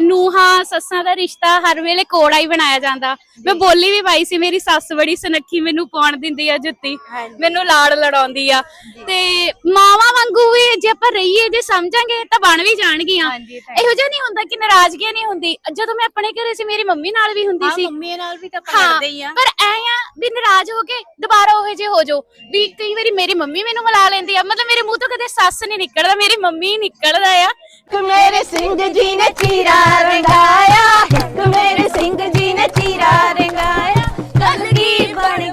ਨੂਹਾਂ ਸੱਸਾਂ ਦਾ ਰਿਸ਼ਤਾ ਹਰ ਵੇਲੇ ਕੋੜਾ ਹੀ ਬਣਾਇਆ ਜਾਂਦਾ। ਮੈਂ ਬੋਲੀ ਵੀ ਪਾਈ ਸੀ ਮੇਰੀ ਸੱਸ ਬੜੀ ਸੁਨੱਖੀ ਮੈਨੂੰ ਪਾਉਣ ਦਿੰਦੀ ਆ ਜੁੱਤੀ। ਮੈਨੂੰ ਲਾੜ ਲੜਾਉਂਦੀ ਆ। ਤੇ ਮਾਵਾਂ ਵਾਂਗੂ ਵੀ ਜੇ ਆਪਾਂ ਰਹੀਏ ਜੇ ਸਮਝਾਂਗੇ ਤਾਂ ਬਣ ਵੀ ਜਾਣਗੀਆਂ। ਇਹੋ ਜਿਹਾ ਨਹੀਂ ਹੁੰਦਾ ਕਿ ਨਾਰਾਜ਼ਗੀ ਨਹੀਂ ਹੁੰਦੀ। ਜਦੋਂ ਮੈਂ ਆਪਣੇ ਘਰੇ ਸੀ ਮੇਰੀ ਮੰਮੀ ਨਾਲ ਵੀ ਹੁੰਦੀ ਸੀ। ਮੰਮੀ ਨਾਲ ਵੀ ਤਾਂ ਕਰਦੇ ਹੀ ਆ। ਪਰ ਐ ਆ ਵੀ ਨਾਰਾਜ਼ ਹੋ ਕੇ ਦੁਬਾਰਾ ਉਹੇ ਜੇ ਹੋ ਜਾਓ। ਵੀ ਕਈ ਵਾਰੀ ਮੇਰੀ ਮੰਮੀ ਮੈਨੂੰ ਮਿਲਾ ਲੈਂਦੀ ਆ। ਮਤਲਬ ਮੇਰੇ ਮੂੰਹ ਤੋਂ ਕਦੇ ਸੱਸ ਨਹੀਂ ਨਿਕਲਦਾ ਮੇਰੀ ਮੰਮੀ ਨਿਕਲਦਾ ਆ। ਇੱਕ ਮੇਰੇ ਸਿੰਘ ਜੀ ਨੇ ਚੀਰਾ ਰੰਗਾਇਆ। ਇੱਕ ਮੇਰੇ ਸਿੰਘ ਜੀ ਨੇ ਚੀਰਾ ਰੰਗਾਇਆ। ਕਲਗੀ ਬਣ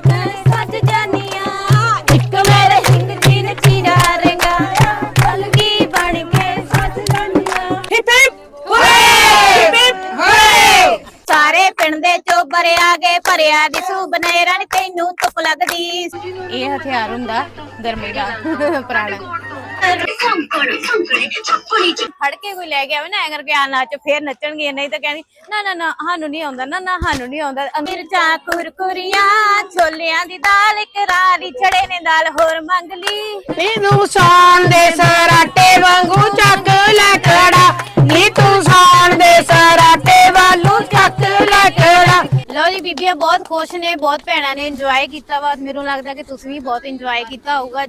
ਪਿੰਡ ਦੇ ਚੋਬਰ ਆ ਗਏ ਭਰਿਆ ਦਿਸੂ ਬਨੇਰਾ ਨੀ ਤੈਨੂੰ ਧੁੱਪ ਲੱਗਦੀ। ਇਹ ਹਥਿਆਰ ਹੁੰਦਾ ਗਰਮੀ ਦਾ ਪੁਰਾਣਾ। ਫੜ ਕੇ ਕੋਈ ਲੈ ਗਿਆ ਵਾ ਨਾ ਐਂ ਕਰਕੇ ਆ ਨੱਚ ਫੇਰ ਨੱਚਣਗੇ ਨਹੀਂ ਤਾਂ ਕਹਿੰਦੀ ਨਾ ਨਾ ਨਾ ਸਾਨੂੰ ਨਹੀਂ ਆਉਂਦਾ ਨਾ ਨਾ ਸਾਨੂੰ ਨਹੀਂ ਆਉਂਦਾ। ਅੰਦਰ ਮਿਰਚਾਂ ਕੁਰਕੁਰੀਆਂ ਛੋਲਿਆਂ ਦੀ ਦਾਲ ਕਰਾਰੀ ਛੜੇ ਨੇ ਦਾਲ ਹੋਰ ਮੰਗ ਲਈ। ਨੀ ਤੂੰ ਸੌਣ ਦੇ ਸਰਾਟੇ ਵਾਂਗੂ ਚੱਕ ਲੈ ਕੜਾ ਨੀ ਤੂੰ ਸੌਣ ਦੇ ਸਰਾਟੇ ਵਾਂਗੂ ਲਓ ਜੀ, ਬੀਬੀਆਂ ਬਹੁਤ ਖੁਸ਼ ਨੇ, ਬਹੁਤ ਭੈਣਾਂ ਨੇ ਇੰਜੋਏ ਕੀਤਾ ਵਾ। ਮੈਨੂੰ ਲੱਗਦਾ ਕਿ ਤੁਸੀਂ ਵੀ ਬਹੁਤ ਇੰਜੋਏ ਕੀਤਾ ਹੋਊਗਾ।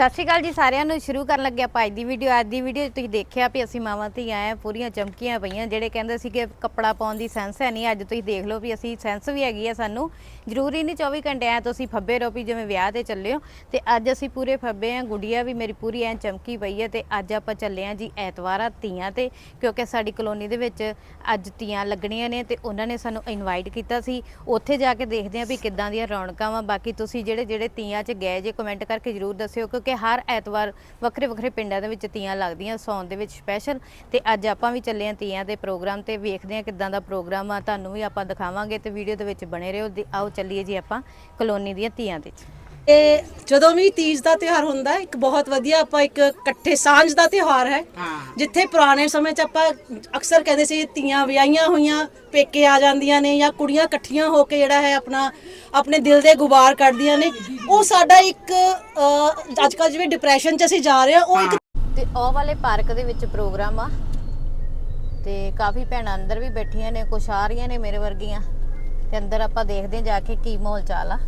ਸਤਿ ਸ਼੍ਰੀ ਅਕਾਲ ਜੀ, ਸਾਰਿਆਂ ਨੂੰ ਸ਼ੁਰੂ ਕਰਨ ਲੱਗੇ ਆਪਾਂ ਅੱਜ ਦੀ ਵੀਡੀਓ ਅੱਜ ਦੀ ਵੀਡੀਓ ਤੁਸੀਂ ਦੇਖਿਆ ਵੀ ਅਸੀਂ ਮਾਵਾਂ ਧੀਆਂ ਆ ਪੂਰੀਆਂ ਚਮਕੀਆਂ ਪਈਆਂ, ਜਿਹੜੇ ਕਹਿੰਦੇ ਸੀ ਕਿ ਕੱਪੜਾ ਪਾਉਣ ਦੀ ਸੈਂਸ ਹੈ ਨਹੀਂ, ਅੱਜ ਤੁਸੀਂ ਦੇਖ ਲਓ ਵੀ ਅਸੀਂ ਸੈਂਸ ਵੀ ਹੈਗੀ ਆ ਸਾਨੂੰ। ਜ਼ਰੂਰੀ ਨਹੀਂ 24 ਘੰਟੇ ਆ ਤੁਸੀਂ ਫੱਬੇ ਰਹੋ ਵੀ ਜਿਵੇਂ ਵਿਆਹ ਤੇ ਚੱਲੇ ਹੋ। ਤੇ ਅੱਜ ਅਸੀਂ ਪੂਰੇ ਫੱਬੇ ਆ, ਗੁੜੀਆ ਵੀ ਮੇਰੀ ਪੂਰੀ ਐ ਚਮਕੀ ਪਈ ਹੈ ਤੇ ਅੱਜ ਆਪਾਂ ਚੱਲੇ ਆ ਜੀ ਐਤਵਾਰ ਆ ਤੀਆਂ ਤੇ, ਕਿਉਂਕਿ ਸਾਡੀ ਕਲੋਨੀ ਦੇ ਵਿੱਚ ਅੱਜ ਤੀਆਂ ਲੱਗਣੀਆਂ ਨੇ ਤੇ ਉਹਨਾਂ ਨੇ ਸਾਨੂੰ ਇਨਵਾਈਟ ਕੀਤਾ ਸੀ। ਉੱਥੇ ਜਾ ਕੇ ਦੇਖਦੇ ਆ ਵੀ ਕਿੱਦਾਂ ਦੀਆਂ ਰੌਣਕਾਂ ਵਾ। ਬਾਕੀ ਤੁਸੀਂ ਜਿਹੜੇ ਜਿਹੜੇ ਤੀਆਂ 'ਚ ਗਏ ਜੇ ਕਮੈਂਟ ਕਰਕੇ ਜਰੂਰ ਦੱਸਿਓ, ਕਿਉਂਕਿ ਹਰ ਐਤਵਾਰ ਵੱਖਰੇ ਵੱਖਰੇ ਪਿੰਡਾਂ ਦੇ ਵਿੱਚ ਤੀਆਂ ਲੱਗਦੀਆਂ, ਸੌਣ ਦੇ ਵਿੱਚ ਸਪੈਸ਼ਲ ਤੇ ਅੱਜ ਆਪਾਂ ਵੀ ਚੱਲੇ ਆ ਤੀਆਂ ਦੇ ਪ੍ਰੋਗਰਾਮ ਤੇ, ਵੇਖਦੇ ਆ ਕਿੱਦਾਂ ਦਾ ਪ੍ਰੋਗਰਾਮ ਆ, ਤੁਹਾਨੂੰ ਵੀ ਆਪਾਂ ਦਿਖਾਵਾਂਗੇ ਤੇ ਵੀਡੀਓ ਦੇ ਵਿੱਚ ਬਣੇ ਰਹੋ। ਦੀ- ਆਓ ਚੱਲੀਏ ਜੀ ਆਪਾਂ ਕਲੋਨੀ ਦੀਆਂ ਤੀਆਂ ਤੇ ਤੇ ਜਦੋਂ ਵੀ ਤੀਜ ਦਾ ਤਿਉਹਾਰ ਹੁੰਦਾ ਹੈ, ਇੱਕ ਬਹੁਤ ਵਧੀਆ ਆਪਾਂ ਇੱਕ ਇਕੱਠੇ ਸਾਂਝ ਦਾ ਤਿਉਹਾਰ ਹੈ ਜਿੱਥੇ ਪੁਰਾਣੇ ਸਮੇਂ 'ਚ ਆਪਾਂ ਅਕਸਰ ਕਹਿੰਦੇ ਸੀ ਤੀਆਂ ਵਿਆਹੀਆਂ ਹੋਈਆਂ ਪੇਕੇ ਆ ਜਾਂਦੀਆਂ ਨੇ ਜਾਂ ਕੁੜੀਆਂ ਇਕੱਠੀਆਂ ਹੋ ਕੇ ਜਿਹੜਾ ਹੈ ਆਪਣਾ ਆਪਣੇ ਦਿਲ ਦੇ ਗੁਬਾਰ ਕੱਢਦੀਆਂ ਨੇ। ਉਹ ਸਾਡਾ ਇੱਕ ਅੱਜ ਕੱਲ ਜਿਵੇਂ ਡਿਪਰੈਸ਼ਨ 'ਚ ਅਸੀਂ ਜਾ ਰਹੇ ਹਾਂ ਉਹ ਇੱਕ ਤੇ ਉਹ ਵਾਲੇ ਪਾਰਕ ਦੇ ਵਿੱਚ ਪ੍ਰੋਗਰਾਮ ਆ। ਤੇ ਕਾਫੀ ਭੈਣਾਂ ਅੰਦਰ ਵੀ ਬੈਠੀਆਂ ਨੇ ਕੁਛ ਆ ਰਹੀਆਂ ਨੇ ਮੇਰੇ ਵਰਗੀਆਂ। ਤੇ ਅੰਦਰ ਆਪਾਂ ਦੇਖਦੇ ਹਾਂ ਜਾ ਕੇ ਕੀ ਮਾਹੌਲ ਚਾਲ ਆ।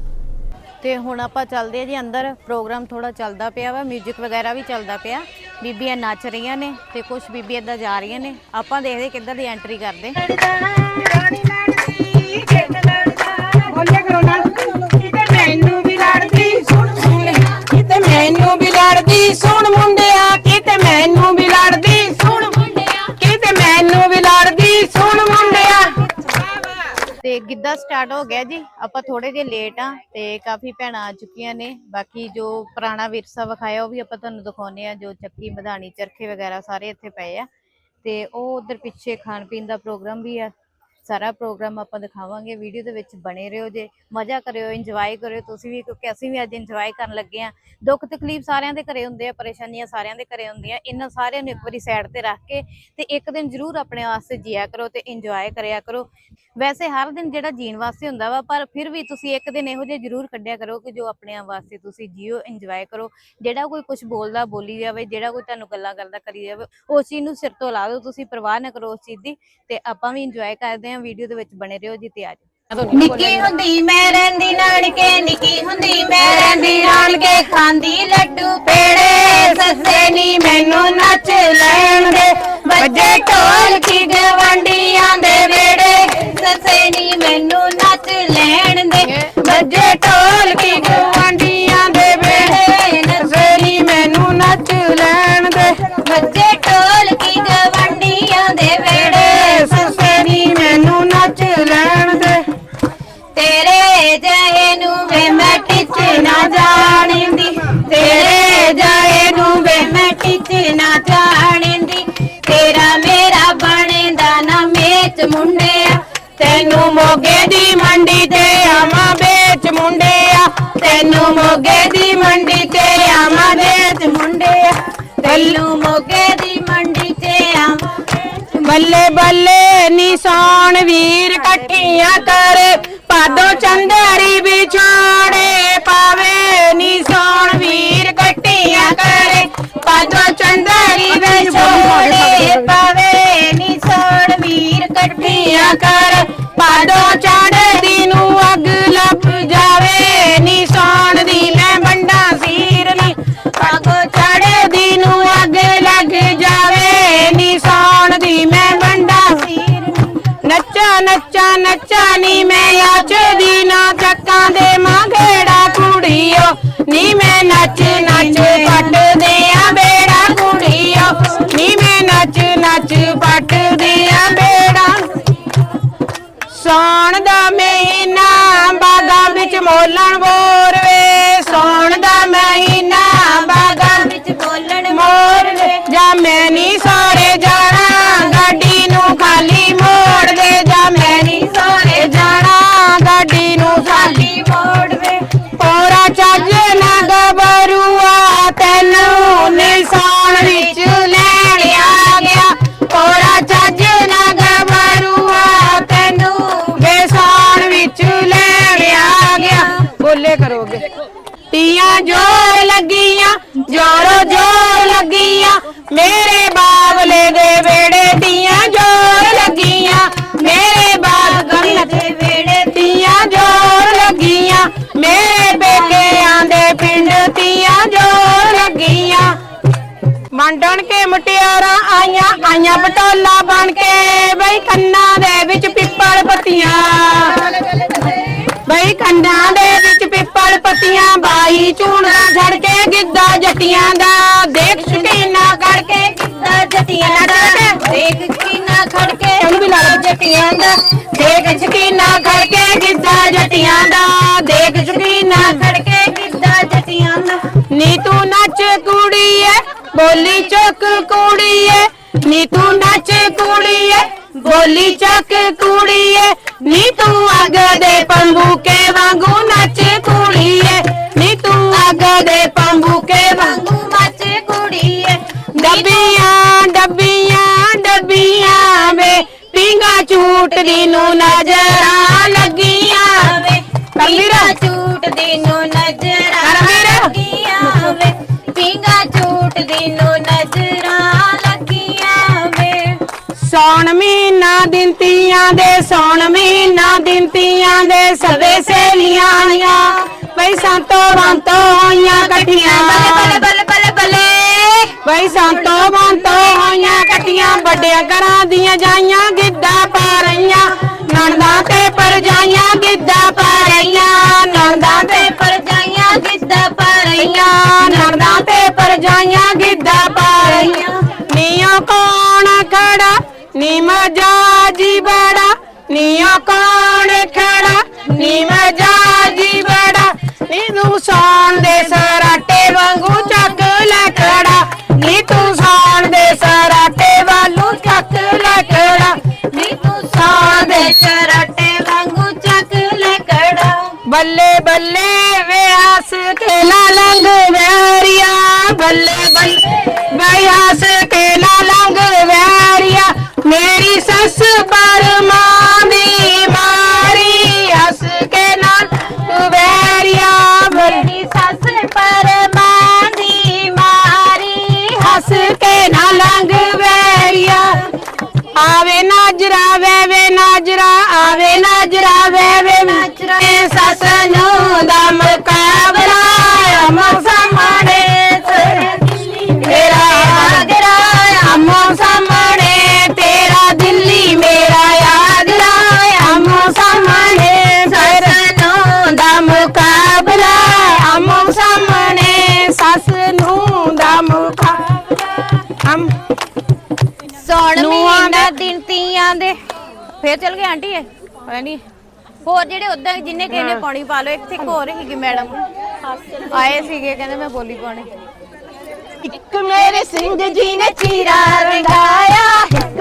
ਤੇ ਹੁਣ ਆਪਾਂ ਚੱਲਦੇ ਆ ਜੀ ਅੰਦਰ। ਪ੍ਰੋਗਰਾਮ ਥੋੜਾ ਚੱਲਦਾ ਪਿਆ ਵਾ 뮤직 ਵਗੈਰਾ ਵੀ ਚੱਲਦਾ ਪਿਆ। ਬੀਬੀਆਂ ਨੱਚ ਰਹੀਆਂ ਨੇ ਤੇ ਕੁਝ ਬੀਬੀਆਂ ਇੱਦਾਂ ਜਾ ਰਹੀਆਂ ਨੇ। ਆਪਾਂ ਦੇਖਦੇ ਕਿੱਦਾਂ ਦੀ ਐਂਟਰੀ ਕਰਦੇ। ਮੈਨੂੰ ਵੀ ਲੜਦੀ ਸੁਣ ਸੁਣ, ਕਿਤੇ ਮੈਨੂੰ ਵੀ ਲੜਦੀ, ਸੁਣ ਮੁੰਡਿਆ, ਕਿਤੇ ਮੈਨੂੰ ਵੀ ਲੜਦੀ। ਤੇ ਗਿੱਧਾ ਸਟਾਰਟ ਹੋ ਗਿਆ ਜੀ। ਆਪਾਂ ਥੋੜੇ ਜਿਹਾ ਲੇਟ ਆ ਤੇ ਕਾਫੀ ਭੈਣਾਂ ਆ ਚੁੱਕੀਆਂ ਨੇ। ਬਾਕੀ ਜੋ ਪੁਰਾਣਾ ਵਿਰਸਾ ਵਿਖਾਇਆ ਉਹ ਵੀ ਆਪਾਂ ਤੁਹਾਨੂੰ ਦਿਖਾਉਨੇ ਆ ਜੋ ਚੱਕੀ, ਮਧਾਣੀ, ਚਰਖੇ ਵਗੈਰਾ ਸਾਰੇ ਇੱਥੇ ਪਏ ਆ। ਤੇ ਉਹ ਉਧਰ ਪਿੱਛੇ ਖਾਣ ਪੀਣ ਦਾ ਪ੍ਰੋਗਰਾਮ ਵੀ ਆ। ਸਾਰਾ ਪ੍ਰੋਗਰਾਮ ਆਪਾਂ ਦਿਖਾਵਾਂਗੇ। ਵੀਡੀਓ ਦੇ ਵਿੱਚ ਬਣੇ ਰਹੋ ਜੇ। ਮਜ਼ਾ ਕਰਿਓ ਇੰਜੋਏ ਕਰਿਓ। ਤੁਸੀਂ ਵੀ, ਕਿਉਂਕਿ ਅਸੀਂ ਵੀ ਅੱਜ ਇੰਜੋਏ ਕਰਨ ਲੱਗੇ ਆ ਦੁੱਖ ਤਕਲੀਫ ਸਾਰਿਆਂ ਦੇ ਘਰੇ ਹੁੰਦੇ ਆ, ਪਰੇਸ਼ਾਨੀਆਂ ਸਾਰਿਆਂ ਦੇ ਘਰੇ ਹੁੰਦੀਆਂ। ਇਹਨਾਂ ਸਾਰਿਆਂ ਨੂੰ ਇੱਕ ਵਾਰੀ ਸਾਈਡ ਤੇ ਰੱਖ ਕੇ ਤੇ ਇੱਕ ਦਿਨ ਜ਼ਰੂਰ ਆਪਣੇ ਵਾਸਤੇ ਜੀਆ ਕਰੋ ਤੇ ਇੰਜੋਏ ਕਰਿਆ ਕਰੋ। ਵੈਸੇ ਹਰ ਦਿਨ ਜਿਹੜਾ ਜੀਣ ਵਾਸਤੇ ਹੁੰਦਾ ਵਾ ਪਰ ਫਿਰ ਵੀ ਤੁਸੀਂ ਇੱਕ ਦਿਨ ਇਹੋ ਜਿਹਾ ਜ਼ਰੂਰ ਕੱਢਿਆ ਕਰੋ ਕਿ ਜੋ ਆਪਣੇ ਆਪ ਵਾਸਤੇ ਤੁਸੀਂ ਜੀਓ ਇੰਜੋਏ ਕਰੋ। ਜਿਹੜਾ ਕੋਈ ਕੁਝ ਬੋਲਦਾ ਬੋਲੀ ਜਾਵੇ ਜਿਹੜਾ ਕੋਈ ਤੁਹਾਨੂੰ ਗੱਲਾਂ ਕਰਦਾ ਕਰੀ ਜਾਵੇ ਉਸ ਚੀਜ਼ ਨੂੰ ਸਿਰ ਤੋਂ ਲਾ ਦਿਓ ਤੁਸੀਂ ਪਰਵਾਹ ਨਾ ਕਰੋ ਉਸ ਚੀਜ਼ ਦੀ ਤੇ ਆਪਾਂ ਵੀ ਇੰਜੋਏ ਕਰਦੇ ਹਾਂ ਵੀਡੀਓ ਦੇ ਵਿੱਚ ਬਣੇ ਰਹੋ ਜੀ ਤੇ ਆ ਜਾਓ। ਨਿੱਕੀ ਹੁੰਦੀ ਮੈਂ ਰਹਿੰਦੀ ਨਾਨਕੇ ਨਿੱਕੀ ਹੁੰਦੀ ਮੈਂ ਰਹਿੰਦੀ ਨਾਨਕੇ ਖਾਂਦੀ ਲੱਡੂ ਪੇੜੇ ਸੱਸੇ ਨੀ ਮੈਨੂੰ ਨੱਚ ਲੈਣ ਦੇ ਵੱਜੇ ਢੋਲ ਕੀ ਗਵੰਡੀਆਂ ਦੇ ਵੇੜੇ ਸੱਸੇ ਨੀ ਮੈਨੂੰ ਨੱਚ ਲੈਣ ਦੇ। ਵੱਜੇ ਢੋਲ ਕੀ ਗਵਾਂਡੀਆਂ ਦੇ ਵੇੜੇ ਨਸੇਰੀ ਮੈਨੂੰ ਨੱਚ ਲੈਣ ਦੇ। ਵੱਜੇ ਢੋਲ ਕੀ ਗਵੰਡੀਆਂ ਦੇ ਵੇੜੇ ਸਸੇਰੀ ਮੈਨੂੰ ਨੱਚ ਲੈਣ ਦੇ। ਤੇਰੇ ਜਹੇ ਨੂੰ ਵੇ ਮੈਂ ਟਿਚ ਨਾ ਜਾਣਦੀ। ਤੇਰੇ ਜਹੇ ਨੂੰ ਵੇ ਮੈਂ ਟਿਚ ਨਾ ਮੇਚ ਮੁੰਡਿਆ ਤੈਨੂੰ ਮੋਗੇ ਦੀ ਮੰਡੀ ਤੇ ਆਵਾਂ ਵੇਚ ਮੁੰਡਿਆ। ਤੈਨੂੰ ਮੋਗੇ ਦੀ ਮੰਡੀ ਤੇ ਆਵਾਂ ਵੇਚ ਮੁੰਡਿਆ। ਤੈਨੂੰ ਮੋਗੇ ਦੀ ਮੰਡੀ ਤੇ ਆਵਾਂ ਬੱਲੇ ਬੱਲੇ ਨਿਸ਼ਾਨ ਵੀਰ ਇਕੱਠੀਆਂ ਕਰ ਪਾਦੋ ਚੰਦਰੀ ਵਿਛਾੜੇ ਪਾਵੇ ਨਿਸ਼ਾਨ ਵੀਰ ਇਕੱਠੀਆਂ ਕਰ ਪਾਦੋ ਚੰਦਰੀ ਸਕਦੀਆਂ ਕਰ, ਪਾਦੋ ਚੜਦੀ ਨੂੰ ਅੱਗ ਲੱਭ ਜਾਵੇ। ਨੀ ਸੌਣ ਦੀ ਮੈਂ ਬੰਡਾ ਸੀਰ ਨੀ। ਪਾਦੋ ਚੜਦੀ ਨੂੰ ਅੱਗ ਲੱਗ ਜਾਵੇ। ਨੀ ਸੌਣ ਦੀ ਮੈਂ ਬੰਡਾ ਸੀਰ ਨੱਚਾ ਨੱਚਾ ਨੱਚਾ ਨੀ, ਮੈਂ ਆਚਦੀ ਨਾ ਚੱਕਾਂ ਸੌਣ ਦਾ ਮਹੀਨਾ, ਬਾਗਾਂ ਵਿੱਚ ਮੋਲਣ ਬੋਰ ਵੇ। ਸੌਣ ਦਾ ਮਹੀਨਾ, ਬਾਗਾਂ ਵਿੱਚ ਬੋਲਣ ਮੋਰ ਵੇ। ਜਾ ਮੈਂ ਨੀ ਸਾਰੇ ਜੋਰੋ ਜੋਰ ਲੱਗੀਆਂ, ਮੇਰੇ ਬਾਬਲੇ ਦੇ ਵੇੜੇ ਤੀਆਂ ਜੋਰ ਲੱਗੀਆਂ, ਮੇਰੇ ਬਾਬਲੇ ਦੇ ਵੇੜੇ ਤੀਆਂ ਜੋਰ ਲੱਗੀਆਂ, ਮੇਰੇ ਬੇਟਿਆਂ ਦੇ ਪਿੰਡ ਤੀਆਂ ਜੋਰ ਲੱਗੀਆਂ। ਵੰਡਣ ਕੇ ਮੁਟਿਆਰਾਂ ਆਈਆਂ ਆਈਆਂ ਪਟੋਲਾ ਬਣ ਕੇ ਬਈ ਕੰਨਾਂ ਪੱਤੀਆਂ ਬਾਈ ਝੂਣਾ ਛੜ ਕੇ ਗਿੱਧਾ ਜੱਟੀਆਂ ਦਾ। ਦੇਖ ਸ਼ਕੀਨਾ ਕਰਕੇ ਦਾ ਜਟੀਆਂ ਦਾ। ਦੇਖ ਕਿਨਾ ਖੜਕੇ ਉਹਨੂੰ ਵੀ ਲਾ ਜੱਟੀਆਂ ਦਾ। ਦੇਖ ਸ਼ਕੀਨਾ ਕਰਕੇ ਗਿੱਧਾ ਜੱਟੀਆਂ ਦਾ। ਦੇਖ ਸ਼ਕੀਨਾ ਖੜਕੇ ਕਿੱਦਾਂ ਜਟੀਆਂ ਦਾ। ਨੀ ਤੂੰ ਨੱਚ ਕੁੜੀਏ ਬੋਲੀ ਚੱਕ ਕੁੜੀਏ। ਨੀ ਤੂੰ ਨੱਚ ਕੁੜੀਏ ਬੋਲੀ ਚੱਕ ਕੁੜੀਏ ਨੀ ਤੂੰ ਅੱਗ ਦੇ ਪੰਬੂਕੇ ਵਾਂਗੂ ਨੱਚ ਕੁੜੀਏ ਨੀ ਤੂੰ ਅੱਗ ਦੇ ਪੰਬੂਕੇ ਵਾਂਗੂ ਮੱਚ ਕੁੜੀਏ ਡੱਬੀਆਂ ਡੱਬੀਆਂ ਡੱਬੀਆਂ ਵੇ ਪਿੰਗਾ ਝੂਟਦੀ ਨੂੰ ਨਜ਼ਰਾਂ ਲੱਗੀਆਂ ਵੇ। ਪੀਂਗਾ ਝੂਟ ਦੀ ਨੂੰ ਨਜ਼ਰਾਂ। ਲੱਗੀਆਂ ਵੇ ਪੀਂਗਾ ਝੂਟ ਦੀ ਨੂੰ ਨਜ਼ਰਾਂ ਸੌਣ ਮਹੀਨਾ ਦਿਨ ਤੀਆਂ ਦੇ ਸੌਣ ਮਹੀਨਾ ਦਿਨ ਤੀਆਂ ਦੇ ਸਵੇ ਸੇਲੀਆਂ ਆਈਆਂ। ਬਈ ਸੰਤੋ ਬੰਤੋ ਹੋਈਆਂ ਇਕੱਠੀਆਂ ਬੱਲੇ ਬੱਲੇ ਬੱਲੇ ਬੱਲੇ ਬਈ ਸੰਤੋ ਬੰਤੋ ਹੋਈਆਂ ਇਕੱਠੀਆਂ ਵੱਡਿਆਂ ਘਰਾਂ ਦੀਆਂ ਜਾਈਆਂ ਗਿੱਧਾ ਪਾ ਰਹੀਆਂ। ਨਣਦਾਂ ਤੇ ਪਰਜਾਈਆਂ ਗਿੱਧਾ ਪਾ ਰਹੀਆਂ। ਨਣਦਾਂ ਤੇ ਪਰਜਾਈਆਂ ਗਿੱਧਾ ਪਾ ਰਹੀਆਂ। ਰਹੀਆਂ ਨਣਦਾਂ ਤੇ ਪਰਜਾਈਆਂ ਗਿੱਧਾ ਪਾ ਰਹੀਆਂ। ਨੀਓ ਕੌਣ ਖੜਾ ਨੀ ਮਜਾਜੀ ਬੜਾ ਨੀਓ ਕੌਣ ਖੜਾ? ਨੀ ਮਜਾਜੀ ਬੜਾ ਨੀ ਤੂੰ ਸੌਣ ਦੇ ਸਰਾਟੇ ਵਾਂਗੂ ਚੱਕ ਲੈ ਖੜਾ। ਨੀ ਤੂੰ ਸੌਣ ਦੇ ਸਰਾਟੇ ਵਾਂਗੂ ਚੱਕ ਲੈ ਖੜਾ। ਨੀ ਤੂੰ ਸੌਂ ਦੇ ਚਰਟੇ ਵਾਂਗੂ ਚੱਕ ਲੈ ਕੜਾ ਬੱਲੇ ਬੱਲੇ ਵੇ ਹੱਸ ਕੇ ਨਾ ਲੰਘ ਵੈਰੀਆ। ਬੱਲੇ ਬੱਲੇ ਵੇ ਹੱਸ ਕੇ ਨਾ ਲੰਘ ਵੈਰੀਆ। ਮੇਰੀ ਸੱਸ ਪਰਮਾਂ ਦੀ ਮਾਰੀ ਹੱਸ ਕੇ ਨਾ ਵੈਰੀਆ ਬੱਲੇ ਮੇਰੀ ਸੱਸ ਪਰਮਾਂ ਦੀ ਮਾਰੀ ਹੱਸ ਕੇ ਨਾਲ ਲੰਘ ਵੈਰੀਆ। ਆਵੇ ਨਾਜਰਾ ਵੇ ਵੇ ਨਾਜਰਾ, ਆਵੇ ਨਾ ਦਿਨ ਤੀਆਂ ਦੇ। ਫੇਰ ਚਲ ਗਏ ਆਂਟੀ ਇਹ। ਪਤਾ ਨਹੀਂ ਹੋਰ ਜਿਹੜੇ ਉਦਾਂ ਜਿੰਨੇ ਨੇ ਪਾਣੀ ਪਾ ਲਓ ਇੱਥੇ ਇੱਕ ਹੋਰ ਸੀਗੀ ਮੈਡਮ। ਆਏ ਸੀਗੇ ਕਹਿੰਦੇ ਮੈਂ ਬੋਲੀ ਪਾਣੀ ਇੱਕ ਮੇਰੇ ਸਿੰਘ ਜੀ ਨੇ ਚੀਰਾ ਰੰਗਾਇਆ ਇੱਕ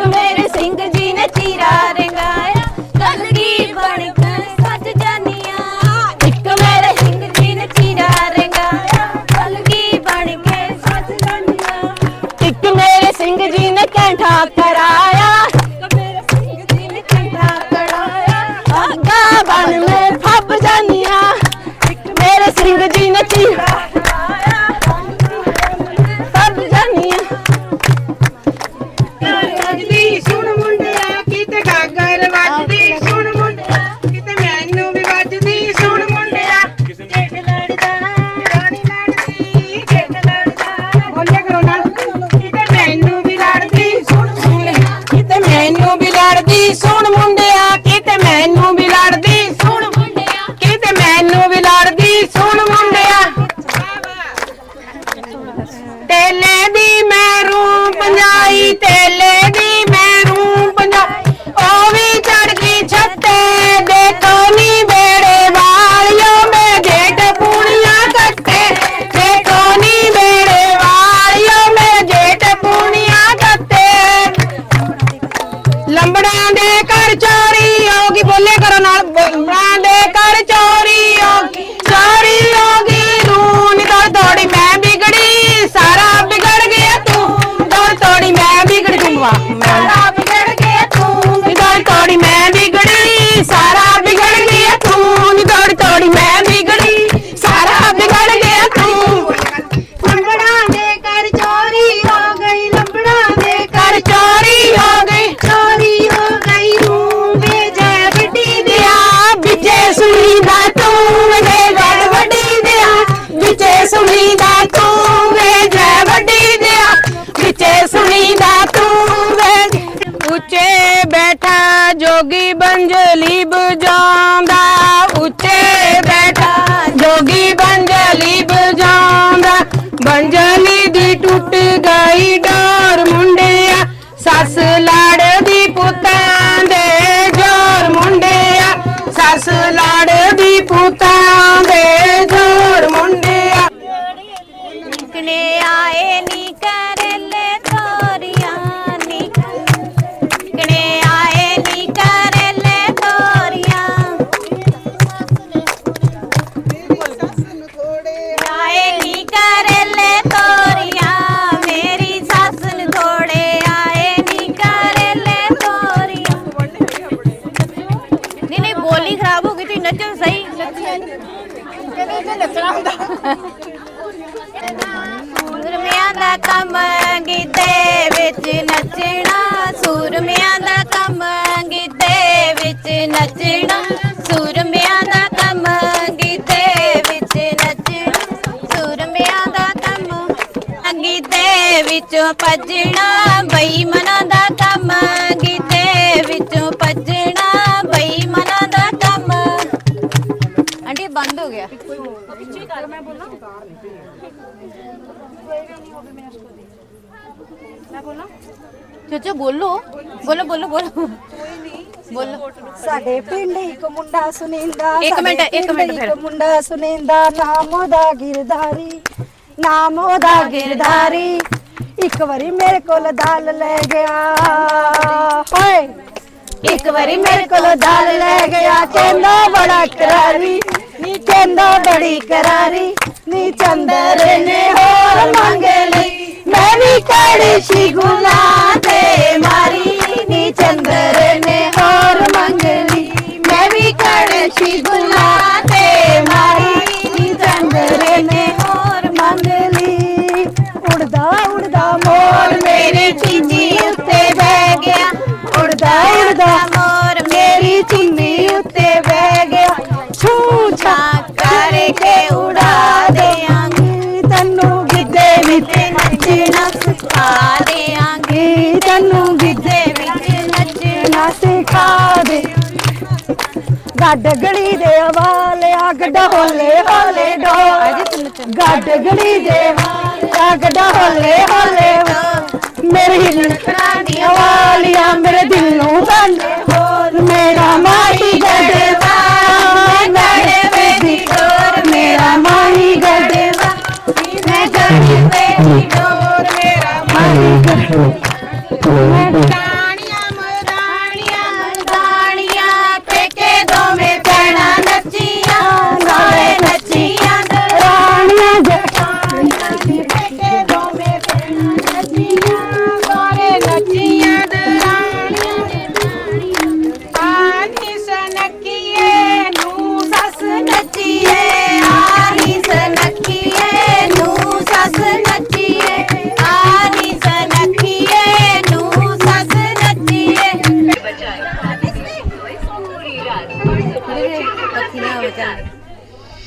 ਸੂਰਮਿਆਂ ਦਾ ਕੰਮ ਗਿੱਧੇ ਵਿੱਚ ਨੱਚਣਾ, ਸੂਰਮਿਆਂ ਦਾ ਕੰਮ ਗਿੱਧੇ ਵਿੱਚ ਨੱਚਣਾ, ਸੂਰਮਿਆਂ ਦਾ ਕੰਮ ਗਿੱਧੇ ਵਿੱਚ ਨੱਚਣਾ, ਸੂਰਮਿਆਂ ਦਾ ਕੰਮ ਗਿੱਧੇ ਵਿੱਚੋਂ ਭੱਜਣਾ, ਬੇਈਮਾਨਾਂ ਦਾ ਕੰਮ ਚਾਚਾ ਬੋਲੋ। ਬੋਲੋ ਬੋਲੋ ਬੋਲੋ। ਬੋਲੋ। ਸਾਡੇ ਪਿੰਡ ਇੱਕ ਮੁੰਡਾ ਸੁਨਿੰਦਾ ਇੱਕ ਮਿੰਟ, ਇੱਕ ਮਿੰਟ ਫਿਰ। ਮੁੰਡਾ ਸੁਨਿੰਦਾ ਨਾਮ ਉਹਦਾ ਗਿਰਧਾਰੀ ਨਾਮ ਉਹਦਾ ਗਿਰਧਾਰੀ। ਇੱਕ ਵਾਰੀ ਮੇਰੇ ਕੋਲ ਦਾਲ ਲੈ ਗਿਆ। ਹੋਏ ਇੱਕ ਵਾਰੀ ਮੇਰੇ ਕੋਲ ਦਾਲ ਲੈ ਗਿਆ। ਕਹਿੰਦਾ ਬੜਾ ਕਰਾਰੀ ਨੀ ਕਹਿੰਦਾ ਬੜੀ ਕਰਾਰੀ। ਨੀ ਚੰਦਰ ਨੇ ਹੋਰ ਮੰਗ ਲਈ। ਮੈਂ ਵੀ ਕੜਛੀ ਗੁਨਾ ਤੇ ਮਾਰੀ। ਨੀ ਚੰਦਰ ਨੇ ਹੋਰ ਮੰਗ ਲਈ। ਮੈਂ ਵੀ ਕੜਛੀ ਗੁਨਾ ਗੱਡ ਗੜੀ ਦੇ ਵਾਲਿਆ ਗੱਡਾ ਹੋਲੇ ਹੋਲੇ ਡੋ ਗੱਡ ਗੜੀ ਦੇ ਵਾਲਿਆ ਗੱਡਾ ਹੋਲੇ ਹੋਲੇ। ਮੇਰੀ ਦੀਆਂ ਵਾਲੀਆਂ ਮੇਰੇ ਦਿਲ ਨੂੰ ਬੰਦੇ ਹੋਰ ਮੇਰਾ ਮਾਈ ਗੱਡਵਾ ਗੜਵੇ ਦੀ ਡੋਰ ਮੇਰਾ ਮਾਈ ਗੱਡਵਾ ਮੈਂ ਗੜਵੇ ਦੀ ਡੋਰ ਮੇਰਾ ਮਾਈ ਦਾਣੀਆਂ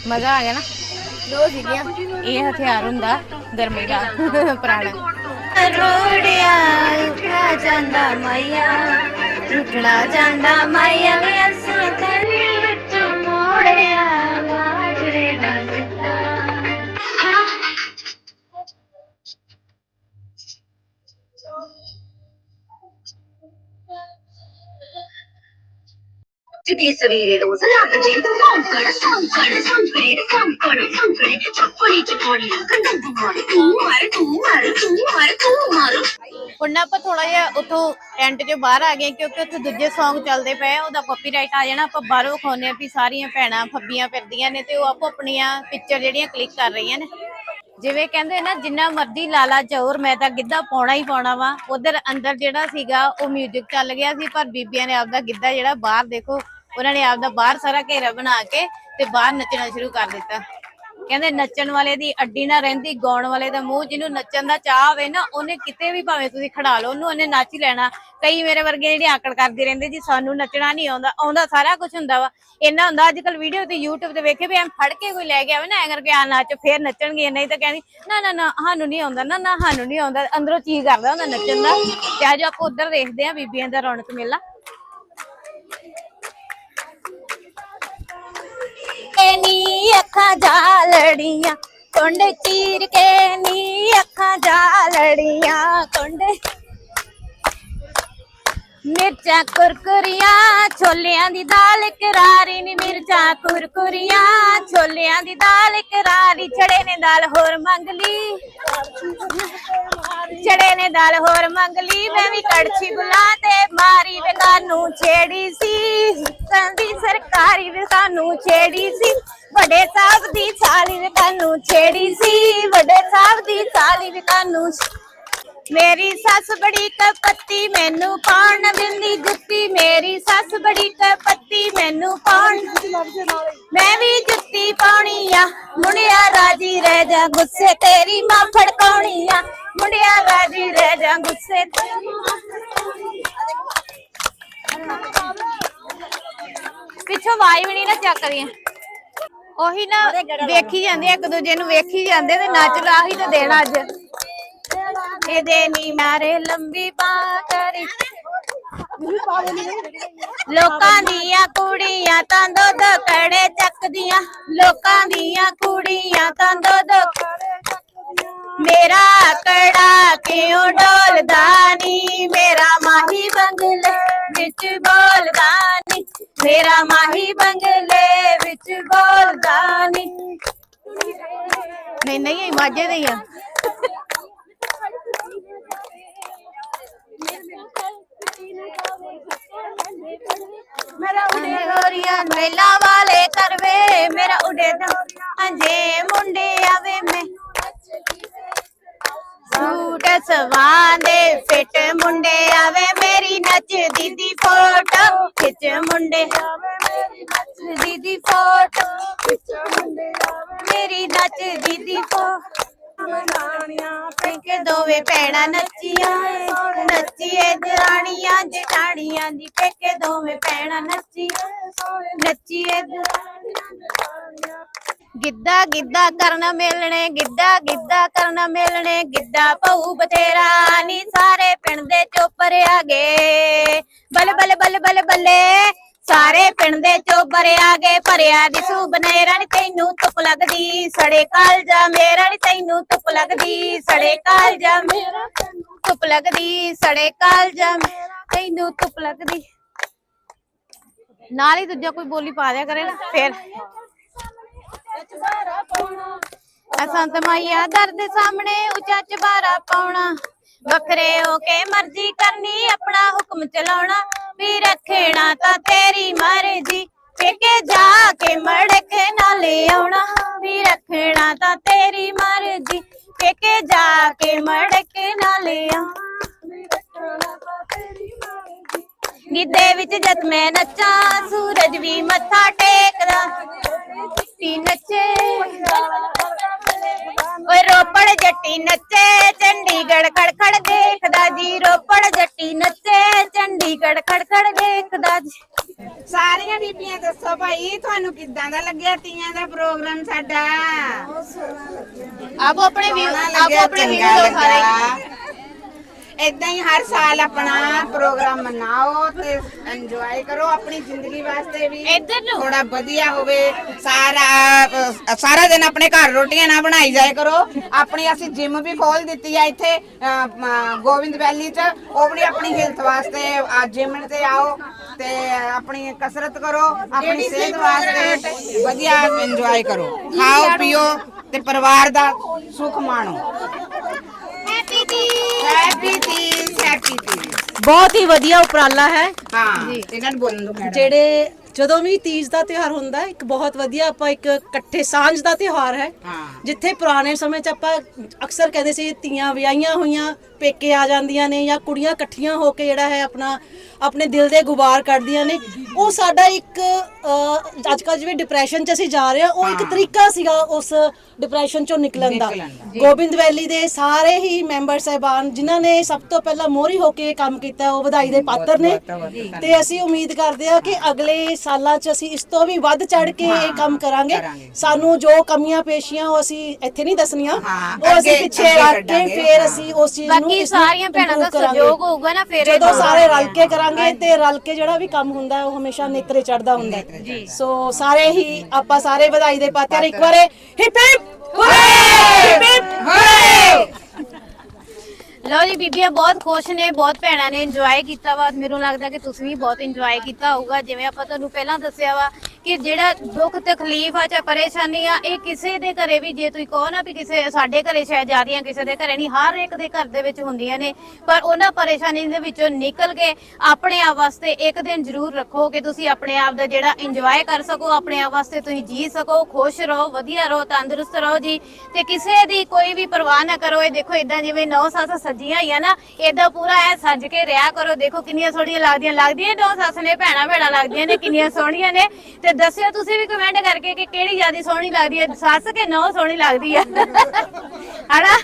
ਮਜ਼ਾ ਆ ਗਿਆ ਨਾ ਇਹ ਹਥਿਆਰ ਹੁੰਦਾ ਗਰਮੀ ਦਾ ਪੁਰਾਣਾ इ चा मया इदा मया ਚੁੱਕੀ ਸਵੇਰੇ ਰੋਜ਼ ਲੱਗ ਜੇ ਸੌਂਕੜ ਸੌਂਕੜ ਸੌਂਕੜੇ ਸੌਂਕੜ ਸੌਂਕੜੇ ਚੱਪੜੀ ਚਪੜੀ ਕੰਦੰ ਮਾਰ ਤੂੰ ਮਾਰ ਤੂੰ ਮਾਰ ਤੂੰ ਮਾਰ ਤੂੰ ਮਾਰ। ਹੁਣ ਨਾ ਆਪਾਂ ਥੋੜਾ ਜਿਹਾ ਉਥੋਂ ਟੈਂਟ 'ਚੋਂ ਬਾਹਰ ਆ ਗਏ ਕਿਉਂਕਿ ਉੱਥੇ ਦੂਜੇ Song ਚੱਲਦੇ ਪਏ ਆ, ਉਹਦਾ ਕਾਪੀਰਾਈਟ ਆ ਜਾਣਾ ਆਪਾਂ ਬਾਹਰੋਂ ਖਾਉਨੇ ਆ ਵੀ ਸਾਰੀਆਂ ਭੈਣਾਂ ਫੱਬੀਆਂ ਫਿਰਦੀਆਂ ਨੇ ਤੇ ਉਹ ਆਪੋ ਆਪਣੀਆਂ ਪਿਕਚਰ ਜਿਹੜੀਆਂ ਕਲਿੱਕ ਕਰ ਰਹੀਆਂ ਨੇ। ਜਿਵੇਂ ਕਹਿੰਦੇ ਨਾ ਜਿੰਨਾ ਮਰਜ਼ੀ ਲਾਲਾ ਚੌਰ ਮੈਂ ਤਾਂ ਗਿੱਧਾ ਪਾਉਣਾ ਹੀ ਪਾਉਣਾ ਵਾ। ਉਧਰ ਅੰਦਰ ਜਿਹੜਾ ਸੀਗਾ ਉਹ 뮤직 ਚੱਲ ਗਿਆ ਸੀ ਪਰ ਬੀਬੀਆਂ ਨੇ ਆਪਦਾ ਗਿੱਧਾ ਜਿਹੜਾ ਬਾਹਰ ਦੇਖੋ ਉਹਨਾਂ ਨੇ ਆਪਦਾ ਬਾਹਰ ਸਾਰਾ ਘੇਰਾ ਬਣਾ ਕੇ ਤੇ ਬਾਹਰ ਨੱਚਣਾ ਸ਼ੁਰੂ ਕਰ ਦਿੱਤਾ। ਕਹਿੰਦੇ ਨੱਚਣ ਵਾਲੇ ਦੀ ਅੱਡੀ ਨਾ ਰਹਿੰਦੀ, ਗਾਉਣ ਵਾਲੇ ਦਾ ਮੂੰਹ, ਜਿਹਨੂੰ ਨੱਚਣ ਦਾ ਚਾਹ ਹੋਵੇ ਨਾ, ਉਹਨੇ ਕਿਤੇ ਵੀ ਭਾਵੇਂ ਤੁਸੀਂ ਖੜਾ ਲਓ, ਉਹਨੂੰ ਉਹਨੇ ਨੱਚ ਹੀ ਲੈਣਾ। ਕਈ ਮੇਰੇ ਵਰਗੇ ਜਿਹੜੇ ਆਕੜ ਕਰਦੇ ਰਹਿੰਦੇ ਜੀ, ਸਾਨੂੰ ਨੱਚਣਾ ਨਹੀਂ ਆਉਂਦਾ ਆਉਂਦਾ ਸਾਰਾ ਕੁਝ ਹੁੰਦਾ ਵਾ। ਇੰਨਾ ਹੁੰਦਾ ਅੱਜ ਕੱਲ ਵੀਡੀਓ ਤੇ YouTube ਤੇ ਵੇਖੇ ਵੀ ਐਂ ਫੜ ਕੇ ਕੋਈ ਲੈ ਕੇ ਆਵੇ ਨਾ, ਐਂ ਕਰਕੇ ਆ ਨੱਚ, ਫੇਰ ਨੱਚਣਗੇ, ਨਹੀਂ ਤਾਂ ਕਹਿੰਦੀ, ਨਾ ਨਾ ਨਾ, ਸਾਨੂੰ ਨਹੀਂ ਆਉਂਦਾ, ਨਾ ਨਾ, ਸਾਨੂੰ ਨਹੀਂ ਆਉਂਦਾ, ਅੰਦਰੋਂ ਚੀਜ਼ ਕਰਦਾ ਹੁੰਦਾ ਨੱਚਣ ਦਾ। ਤੇ ਅੱਜ ਆਪਾਂ ਉਧਰ ਦੇਖਦੇ ਆ ਬੀਬੀਆਂ ਦਾ ਰੌਣਕ ਮੇਲਾ। ਨੀ ਅੱਖਾਂ ਜਾਲੜੀਆਂ ਕੁੰਡ ਚੀਰ ਕੇ ਨੀ ਅੱਖਾਂ ਜਾਲੜੀਆਂ ਕੁੰਡ ਮਿਰਚਾਂ ਕੁਰਕੁਰੀਆਂ, ਛੋਲਿਆਂ ਦੀ ਦਾਲ ਕਰਾਰੀ ਨੀ ਮਿਰਚਾਂ ਕੁਰਕੁਰੀਆਂ, ਛੋਲਿਆਂ ਦੀ ਦਾਲ ਕਰਾਰੀ ਛੜੇ ਨੇ ਦਾਲ ਹੋਰ ਮੰਗ ਲਈ। ਛੜੇ ਨੇ ਦਾਲ ਹੋਰ ਮੰਗ ਲਈ, ਮੈਂ ਵੀ ਕੜਛੀ ਬੁਲਾ ਤੇ ਮਾਰੀ ਵੇ ਕਾਨੂੰ ਛੇੜੀ ਸੀ। ਕੰਦੀ ਸਰਕਾਰੀ ਵੇ ਕਾਨੂੰ ਛੇੜੀ ਸੀ। ਵੱਡੇ ਸਾਹਿਬ ਦੀ ਥਾਲੀ ਵੇ ਕਾਨੂੰ ਛੇੜੀ ਸੀ। ਵੱਡੇ ਸਾਹਿਬ ਦੀ ਥਾਲੀ ਵੇ ਕਾਨੂੰ ਮੇਰੀ ਸੱਸ ਬੜੀ ਕਪੱਤੀ ਮੈਨੂੰ ਪਾਉਣ ਨਾ ਦਿੰਦੀ ਜੁੱਤੀ। ਮੇਰੀ ਸੱਸ ਬੜੀ ਕਪੱਤੀ ਮੈਨੂੰ ਪਾਉਣ ਮੈਂ ਵੀ ਜੁੱਤੀ ਪਾਉਣੀ ਆ। ਮੁੰਡਿਆ ਰਾਜੀ ਰਹਿ ਜਾ ਗੁੱਸੇ ਤੇਰੀ ਮਾਂ ਫੜਕਾਉਣੀ ਆ। ਮੁੰਡਿਆ ਰਾਜੀ ਰਹਿ ਜਾ ਗੁੱਸੇ ਤੇਰੀ ਪਿੱਛੋਂ ਆਵਾਜ਼ ਵੀ ਨਹੀਂ ਨਾ ਚੱਕਦੀਆਂ ਉਹੀ ਨਾ ਵੇਖੀ ਜਾਂਦੇ ਆ, ਇੱਕ ਦੂਜੇ ਨੂੰ ਵੇਖੀ ਜਾਂਦੇ ਤੇ ਨੱਚ ਲਾ ਹੀ ਤੇ ਦੇਣਾ ਅੱਜ। ਇਹਦੇ ਨੀ ਮਾਰੇ ਲੰਬੀ ਬਾਹ ਕਰੀ ਲੋਕਾਂ ਦੀਆਂ ਕੁੜੀਆਂ ਤਾਂ ਦੁੱਧ ਕੜੇ ਚੱਕਦੀਆਂ। ਲੋਕਾਂ ਦੀਆਂ ਕੁੜੀਆਂ ਤਾਂ ਦੁੱਧ ਮੇਰਾ ਕੜਾ ਕਿਉਂ ਡੋਲਦਾ ਨੀ? ਮੇਰਾ ਮਾਹੀ ਬੰਗਲੇ ਵਿੱਚ ਬੋਲਦਾ ਨੀ। ਮੇਰਾ ਮਾਹੀ ਬੰਗਲੇ ਵਿੱਚ ਬੋਲਦਾ ਨੀ। ਨਹੀਂ ਨਹੀਂ ਮਾਝੇ ਦੇ ਹੀ ਆ ਮੇਰਾ ਉਡੇ ਗੋਰੀਆਂ ਮੇਲਾ ਵਾਲੇ ਕਰਵੇ, ਮੇਰਾ ਉਡੇ ਅੰਜੇ ਮੁੰਡੇ ਆਵੇ ਮੈਂ। ਸੂਟ ਸਵਾਂ ਫਿੱਟ ਮੁੰਡੇ ਆਵੇ, ਮੇਰੀ ਨੱਚਦੀ ਦੀ ਫੋਟੋ ਖਿੱਚ ਮੁੰਡੇ ਆਵੇ, ਮੇਰੀ ਨੱਚਦੀ ਦੀ ਫੋਟੋ ਖਿੱਚ ਮੁੰਡੇ ਆਵੇ, ਮੇਰੀ ਨੱਚਦੀ ਦੀ ਫੋਟੋ ਕੇ ਦੋਵੇਂ ਭੈਣਾਂ ਨੱਚੀਆਂ ਨੱਚੀਏ ਦਰਾਣੀਆਂ ਜਠਾਣੀਆਂ ਦੀ। ਪੇਕੇ ਦੋਵੇਂ ਭੈਣਾਂ ਨੱਚੀਆਂ ਨੱਚੀਏ ਦਰਾਣੀਆਂ ਗਿੱਧਾ ਗਿੱਧਾ ਕਰਨ ਮਿਲਣੇ, ਗਿੱਧਾ ਗਿੱਧਾ ਕਰਨ ਮਿਲਣੇ। ਗਿੱਧਾ ਪਊ ਬਥੇਰਾ ਨੀ, ਸਾਰੇ ਪਿੰਡ ਦੇ ਚੋਪਰ ਆ ਗਏ। ਬਲ ਬਲ ਬਲ ਬੱਲੇ ਬੱਲੇ। ਸਾਰੇ ਪਿੰਡ ਦੇ ਚੋਪਰ ਆ ਗਏ, ਭਰਿਆ ਦੀ ਸੁਬਨੇਰਾ ਨੀ ਤੈਨੂੰ ਧੁੱਪ ਲੱਗਦੀ। ਸੜੇ ਕਾਲਜਾ ਮੇਰਾ ਨੀ ਤੈਨੂੰ ਧੁੱਪ ਲੱਗਦੀ। ਸੜੇ ਕਾਲਜਾ ਮੇਰਾ ਤੈਨੂੰ ਧੁੱਪ ਲੱਗਦੀ। ਸੜੇ ਕਾਲਜਾ ਮੇਰਾ ਤੈਨੂੰ ਧੁੱਪ ਲੱਗਦੀ। ਨਾਲ ਹੀ ਦੂਜਾ ਕੋਈ ਬੋਲੀ ਪਾ ਦਿਆ ਕਰੇ ਨਾ, ਫਿਰ। ਅਸੰਤ ਮਾਈਆ ਦਰ ਦੇ ਸਾਹਮਣੇ, ਉੱਚਾ ਚਬਾਰਾ ਪਾਉਣਾ। ਵੱਖਰੇ ਹੋ ਕੇ ਮਰਜ਼ੀ ਕਰਨੀ, ਆਪਣਾ ਹੁਕਮ ਚਲਾਉਣਾ। ਵੀ ਰੱਖਣਾ ਤਾਂ ਤੇਰੀ ਮਰਜ਼ੀ। ਪੇਕੇ ਜਾ ਕੇ ਮੜਕੇ ਨਾ ਲੈ ਆਉਣਾ ਵੀ ਰੱਖਣਾ ਤਾਂ ਤੇਰੀ ਮਰਜ਼ੀ। ਪੇਕੇ ਜਾ ਕੇ ਮੜਕੇ ਨਾ ਲੈ ਆਉਣਾ ਗਿੱਧੇ ਵਿੱਚ ਜਦ ਮੈਂ ਨੱਚਾਂ, ਸੂਰਜ ਵੀ ਮੱਥਾ ਟੇਕਦਾ। ਤੀ ਨੱਚੇ। ਓਏ ਰੋਪੜ ਜੱਟੀ ਨੱਚੇ, ਚੰਡੀਗੜ੍ਹ ਖੜਖੜ ਦੇਖਦਾ। ਜੀ ਰੋਪੜ ਚੰਡੀਗੜ੍ਹ ਖੜਖੜ ਦੇਖਦਾ ਜੀ ਸਾਰੀਆਂ ਬੀਬੀਆਂ ਦੱਸੋ ਭਾਈ ਤੁਹਾਨੂੰ ਕਿੱਦਾਂ ਦਾ ਲੱਗਿਆ ਤੀਆਂ ਦਾ ਪ੍ਰੋਗਰਾਮ ਸਾਡਾ? ਆਪੋ ਆਪਣੇ ਵੀ ਸੋਹਣਾ ਆਪੋ ਆਪਣੇ ਵੀ ਚੰਗਾ ਦੋ ਏਦਾਂ ਹੀ ਹਰ ਸਾਲ ਆਪਣਾ ਪ੍ਰੋਗਰਾਮ ਮਨਾਓ ਤੇ ਇੰਜੋਏ ਕਰੋ ਆਪਣੀ ਜ਼ਿੰਦਗੀ ਵਾਸਤੇ ਵੀ। ਇੱਧਰ ਨੂੰ। ਥੋੜਾ ਵਧੀਆ ਹੋਵੇ। ਸਾਰਾ ਸਾਰਾ ਦਿਨ ਆਪਣੇ ਘਰ ਰੋਟੀਆਂ ਨਾ ਬਣਾਈ ਜਾਇਆ ਕਰੋ। ਆਪਣੀ ਅਸੀਂ ਜਿਮ ਵੀ ਖੋਲ ਦਿੱਤੀ ਆ ਇੱਥੇ ਗੋਬਿੰਦ ਵੈਲੀ ਚ। ਉਹ ਵੀ ਆਪਣੀ ਹੈਲਥ ਵਾਸਤੇ ਜਿਮ ਤੇ ਆਓ ਤੇ ਆਪਣੀ ਕਸਰਤ ਕਰੋ ਆਪਣੀ ਸਿਹਤ ਵਾਸਤੇ ਵਧੀਆ ਇੰਜੋਏ ਕਰੋ। ਖਾਓ ਪੀਓ ਤੇ ਪਰਿਵਾਰ ਦਾ ਸੁੱਖ ਮਾਣੋ। ਹੈਪੀ ਦੀ ਹੈਪੀ ਤੀਜ ਹੈਪੀ ਤੀਜ ਬਹੁਤ ਹੀ ਵਧੀਆ ਉਪਰਾਲਾ ਹੈ। ਹਾਂ ਇਹਨਾਂ ਨੂੰ ਬੋਲਣ ਦੋ ਮੈਡਮ। ਜਿਹੜੇ ਜਦੋਂ ਵੀ ਤੀਜ ਦਾ ਤਿਉਹਾਰ ਹੁੰਦਾ ਹੈ, ਇੱਕ ਬਹੁਤ ਵਧੀਆ ਆਪਾਂ ਇੱਕ ਇਕੱਠੇ ਸਾਂਝ ਦਾ ਤਿਉਹਾਰ ਹੈ। ਜਿੱਥੇ ਪੁਰਾਣੇ ਸਮੇਂ 'ਚ ਆਪਾਂ ਅਕਸਰ ਕਹਿੰਦੇ ਸੀ ਤੀਆਂ ਵਿਆਹੀਆਂ ਹੋਈਆਂ ਪੇਕੇ ਆ ਜਾਂਦੀਆਂ ਨੇ ਜਾਂ ਕੁੜੀਆਂ ਇਕੱਠੀਆਂ ਹੋ ਕੇ ਜਿਹੜਾ ਹੈ ਆਪਣਾ ਆਪਣੇ ਦਿਲ ਦੇ ਗੁਬਾਰ ਕੱਢਦੀਆਂ ਨੇ। ਉਹ ਸਾਡਾ ਇੱਕ ਅੱਜ ਕੱਲ੍ਹ ਜਿਵੇਂ ਡਿਪਰੈਸ਼ਨ 'ਚ ਅਸੀਂ ਜਾ ਰਹੇ ਹਾਂ ਉਹ ਇੱਕ ਤਰੀਕਾ ਸੀਗਾ ਉਸ ਡਿਪਰੈਸ਼ਨ 'ਚੋਂ ਨਿਕਲਣ ਦਾ। ਗੋਬਿੰਦ ਵੈਲੀ ਦੇ ਸਾਰੇ ਹੀ ਮੈਂਬਰ ਸਹਿਬਾਨ ਜਿਨ੍ਹਾਂ ਨੇ ਸਭ ਤੋਂ ਪਹਿਲਾਂ ਮੋਹਰੀ ਹੋ ਕੇ ਇਹ ਕੰਮ ਕੀਤਾ ਉਹ ਵਧਾਈ ਦੇ ਪਾਤਰ ਨੇ। ਤੇ ਅਸੀਂ ਉਮੀਦ ਕਰਦੇ ਹਾਂ ਕਿ ਅਗਲੇ ਸਾਲਾਂ 'ਚ ਅਸੀਂ ਇਸ ਤੋਂ ਵੀ ਵੱਧ ਚੜ ਕੇ ਇਹ ਕੰਮ ਕਰਾਂਗੇ। ਸਾਨੂੰ ਜੋ ਕਮੀਆਂ ਪੇਸ਼ੀਆਂ ਉਹ ਅਸੀਂ ਇੱਥੇ ਨਹੀਂ ਦੱਸਣੀਆਂ ਉਹ ਅਸੀਂ ਪਿੱਛੇ ਰੱਖ ਕੇ ਫਿਰ ਅਸੀਂ ਉਸ ਚੀਜ਼ ਨੂੰ ਨੂੰ ਸਾਰੀਆਂ ਭੈਣਾਂ ਦਾ। ਸਹਿਯੋਗ ਹੋਊਗਾ ਨਾ ਫਿਰ ਜਦੋਂ ਸਾਰੇ ਰਲ ਕੇ ਕਰਾਂਗੇ ਤੇ ਰਲ ਕੇ ਜਿਹੜਾ ਵੀ ਕੰਮ ਹੁੰਦਾ ਹੈ ਉਹ ਹਮੇਸ਼ਾ ਨੇਤਰੇ ਚੜਦਾ ਹੁੰਦਾ ਹੈ। ਸੋ ਸਾਰੇ ਹੀ ਆਪਾਂ ਸਾਰੇ ਵਧਾਈ ਦੇ ਪਾਤਰ ਇੱਕ ਵਾਰੇ ਹਿਪ ਹਿਪ ਹਿਪ ਲਓ ਜੀ ਬੀਬੀਆਂ ਬਹੁਤ ਖੁਸ਼ ਨੇ ਬਹੁਤ ਭੈਣਾਂ ਨੇ ਇੰਜੋਏ ਕੀਤਾ ਵਾ। ਮੈਨੂੰ ਲੱਗਦਾ ਕਿ ਤੁਸੀਂ ਵੀ ਬਹੁਤ ਇੰਜੋਏ ਕੀਤਾ ਹੋਊਗਾ। ਜਿਵੇਂ ਆਪਾਂ ਤੁਹਾਨੂੰ ਪਹਿਲਾਂ ਦੱਸਿਆ ਵਾ ਕਿ ਜਿਹੜਾ ਦੁੱਖ ਤਕਲੀਫ ਆ ਚਾਹੇ ਪਰੇਸ਼ਾਨੀ ਆ, ਇਹ ਕਿਸੇ ਦੇ ਘਰੇ ਵੀ ਜੇ ਤੁਸੀਂ ਕਹੋ ਨਾ ਵੀ ਕਿਸੇ ਸਾਡੇ ਘਰੇ ਸ਼ਾਇਦ ਜ਼ਿਆਦੀਆਂ ਕਿਸੇ ਦੇ ਘਰੇ ਨਹੀਂ, ਹਰ ਇੱਕ ਦੇ ਘਰ ਦੇ ਵਿੱਚ ਹੁੰਦੀਆਂ ਨੇ। ਪਰ ਉਹਨਾਂ ਪਰੇਸ਼ਾਨੀ ਦੇ ਵਿੱਚੋਂ ਨਿਕਲ ਕੇ ਆਪਣੇ ਆਪ ਵਾਸਤੇ ਇੱਕ ਦਿਨ ਜ਼ਰੂਰ ਰੱਖੋ ਕਿ ਤੁਸੀਂ ਆਪਣੇ ਆਪ ਦਾ ਜਿਹੜਾ ਇੰਜੋਏ ਕਰ ਸਕੋ, ਆਪਣੇ ਆਪ ਵਾਸਤੇ ਤੁਸੀਂ ਜੀ ਸਕੋ, ਖੁਸ਼ ਰਹੋ, ਵਧੀਆ ਰਹੋ, ਤੰਦਰੁਸਤ ਰਹੋ ਜੀ। ਤੇ ਕਿਸੇ ਦੀ ਕੋਈ ਵੀ ਪਰਵਾਹ ਨਾ ਕਰੋ, ਇਹ ਦੇਖੋ ਇਦਾਂ ਜਿਵੇਂ ਨੌ ਸੱਸ ਸੱਜੀਆਂ ਹੀ ਆ ਨਾ ਇਦਾਂ ਪੂਰਾ ਐ ਸੱਜ ਕੇ ਰਿਹਾ ਕਰੋ। ਦੇਖੋ ਕਿੰਨੀਆਂ ਸੋਹਣੀਆਂ ਲੱਗਦੀਆਂ ਲੱਗਦੀਆਂ ਨੌ ਸੱਸ ਨੇ, ਭੈਣਾ ਭੈਣਾ ਲੱਗਦੀਆਂ ਨੇ, ਕਿੰਨੀਆਂ ਸੋਹਣੀਆਂ ਨੇ। ਤੇ ਦੱਸਿਓ ਤੁਸੀਂ ਵੀ ਕਮੈਂਟ ਕਰਕੇ ਕਿ ਕਿਹੜੀ ਜ਼ਿਆਦਾ ਸੋਹਣੀ ਲੱਗਦੀ ਹੈ, ਸੱਸ ਕੇ ਨੌ ਸੋਹਣੀ ਲੱਗਦੀ ਆ ਹਨਾ?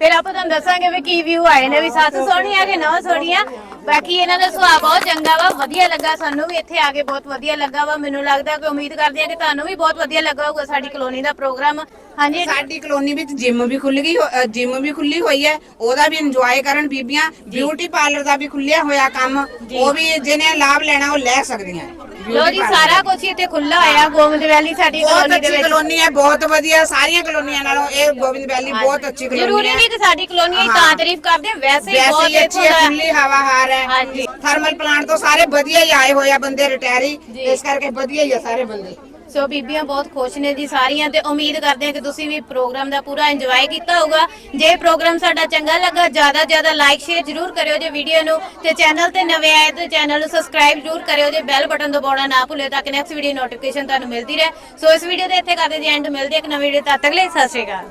ਫਿਰ ਆਪਾਂ ਤੁਹਾਨੂੰ ਦੱਸਾਂਗੇ ਵੀ ਕੀ ਵਿਊ ਆਏ ਨੇ ਵੀ ਸੱਸ ਸੋਹਣੀ ਆ ਕਿ ਨੌ ਸੋਹਣੀ ਆ। ਬਾਕੀ ਇਹਨਾਂ ਦਾ ਸੁਭਾਅ ਬਹੁਤ ਚੰਗਾ ਵਾ ਵਧੀਆ ਲੱਗਾ ਸਾਨੂੰ ਵੀ ਇੱਥੇ ਆ ਕੇ ਬਹੁਤ ਵਧੀਆ ਲੱਗਾ ਵਾ। ਮੈਨੂੰ ਲੱਗਦਾ ਕਿ ਉਮੀਦ ਕਰਦੀ ਆ ਕਿ ਤੁਹਾਨੂੰ ਵੀ ਬਹੁਤ ਵਧੀਆ ਲੱਗਾ ਹੋਊਗਾ ਸਾਡੀ ਕਲੋਨੀ ਦਾ ਪ੍ਰੋਗਰਾਮ। ਹਾਂਜੀ। ਸਾਡੀ ਕਲੋਨੀ ਵਿੱਚ ਜਿਮ ਵੀ ਖੁੱਲ ਗਈ ਜਿਮ ਵੀ ਖੁੱਲੀ ਹੋਈ ਹੈ। ਉਹਦਾ ਵੀ ਇੰਜੋਏ ਕਰਨ ਬੀਬੀਆਂ ਬਿਊਟੀ ਪਾਰਲਰ ਦਾ ਵੀ ਖੁੱਲਿਆ ਹੋਇਆ ਕੰਮ। ਉਹ ਵੀ ਜਿਹਨੇ ਲਾਭ ਲੈਣਾ ਉਹ ਲੈ ਸਕਦੀਆਂ ਲੋ ਜੀ ਸਾਰਾ ਕੁਝ ਇੱਥੇ ਖੁੱਲਾ ਹੋਇਆ ਗੋਬਿੰਦ ਵੈਲੀ ਸਾਡੀ ਬਹੁਤ ਕਲੋਨੀ ਦੇ ਵਿੱਚ। ਕਲੋਨੀ ਹੈ ਬਹੁਤ ਵਧੀਆ ਸਾਰੀਆਂ ਕਲੋਨੀਆਂ ਨਾਲੋਂ ਇਹ ਗੋਬਿੰਦ ਵੈਲੀ ਬਹੁਤ ਅੱਛੀ ਕਲੋਨੀ ਜ਼ਰੂਰੀ ਹੈ। ਨਹੀਂ ਕਿ ਸਾਡੀ ਕਲੋਨੀ ਹੀ। ਤਾਂ ਤਾਰੀਫ ਕਰਦੇ ਵੈਸੇ ਹੀ ਬਹੁਤ ਅੱਛੀ ਹੈ ਖੁੱਲੀ ਹਵਾ ਹਾਰ ਹੈ। ਹਾਂਜੀ। ਥਰਮਲ ਪਲਾਂਟ ਤੋਂ ਸਾਰੇ ਵਧੀਆ ਹੀ ਆਏ ਹੋਏ ਆ ਬੰਦੇ ਰਿਟਾਇਰੀ ਇਸ ਕਰਕੇ ਵਧੀਆ ਹੀ ਆ ਸਾਰੇ ਬੰਦੇ। ਸੋ ਬੀਬੀਆਂ ਬਹੁਤ ਖੁਸ਼ ਨੇ ਜੀ ਸਾਰੀਆਂ ਤੇ ਉਮੀਦ ਕਰਦੇ ਹਾਂ ਕਿ ਤੁਸੀਂ ਵੀ ਪ੍ਰੋਗਰਾਮ ਦਾ ਪੂਰਾ ਇੰਜੋਏ ਕੀਤਾ ਹੋਊਗਾ। ਜੇ ਪ੍ਰੋਗਰਾਮ ਸਾਡਾ ਚੰਗਾ ਲੱਗਾ ਜ਼ਿਆਦਾ ਜ਼ਿਆਦਾ ਲਾਈਕ ਸ਼ੇਅਰ ਜਰੂਰ ਕਰਿਓ ਜੇ ਵੀਡੀਓ ਨੂੰ ਤੇ ਚੈਨਲ ਤੇ ਨਵੇਂ ਆਏ ਤੇ ਚੈਨਲ ਨੂੰ ਸਬਸਕ੍ਰਾਈਬ ਜਰੂਰ ਕਰਿਓ ਜੇ। ਬੈਲ ਬਟਨ ਦਬਾਉਣਾ ਨਾ ਭੁੱਲਿਓ ਤਾਂ ਕਿ ਨੈਕਸਟ ਵੀਡੀਓ ਨੋਟੀਫਿਕੇਸ਼ਨ ਤੁਹਾਨੂੰ ਮਿਲਦੀ ਰਹੇ। ਸੋ ਇਸ ਵੀਡੀਓ ਦੇ ਇੱਥੇ ਕਰਦੇ ਜੀ ਐਂਡ ਮਿਲਦੇ ਇੱਕ ਨਵੀਂ ਵੀਡੀਓ ਤਦ ਤੱਕ ਲਈ ਸਤਿ ਸ਼੍ਰੀ ਅਕਾਲ।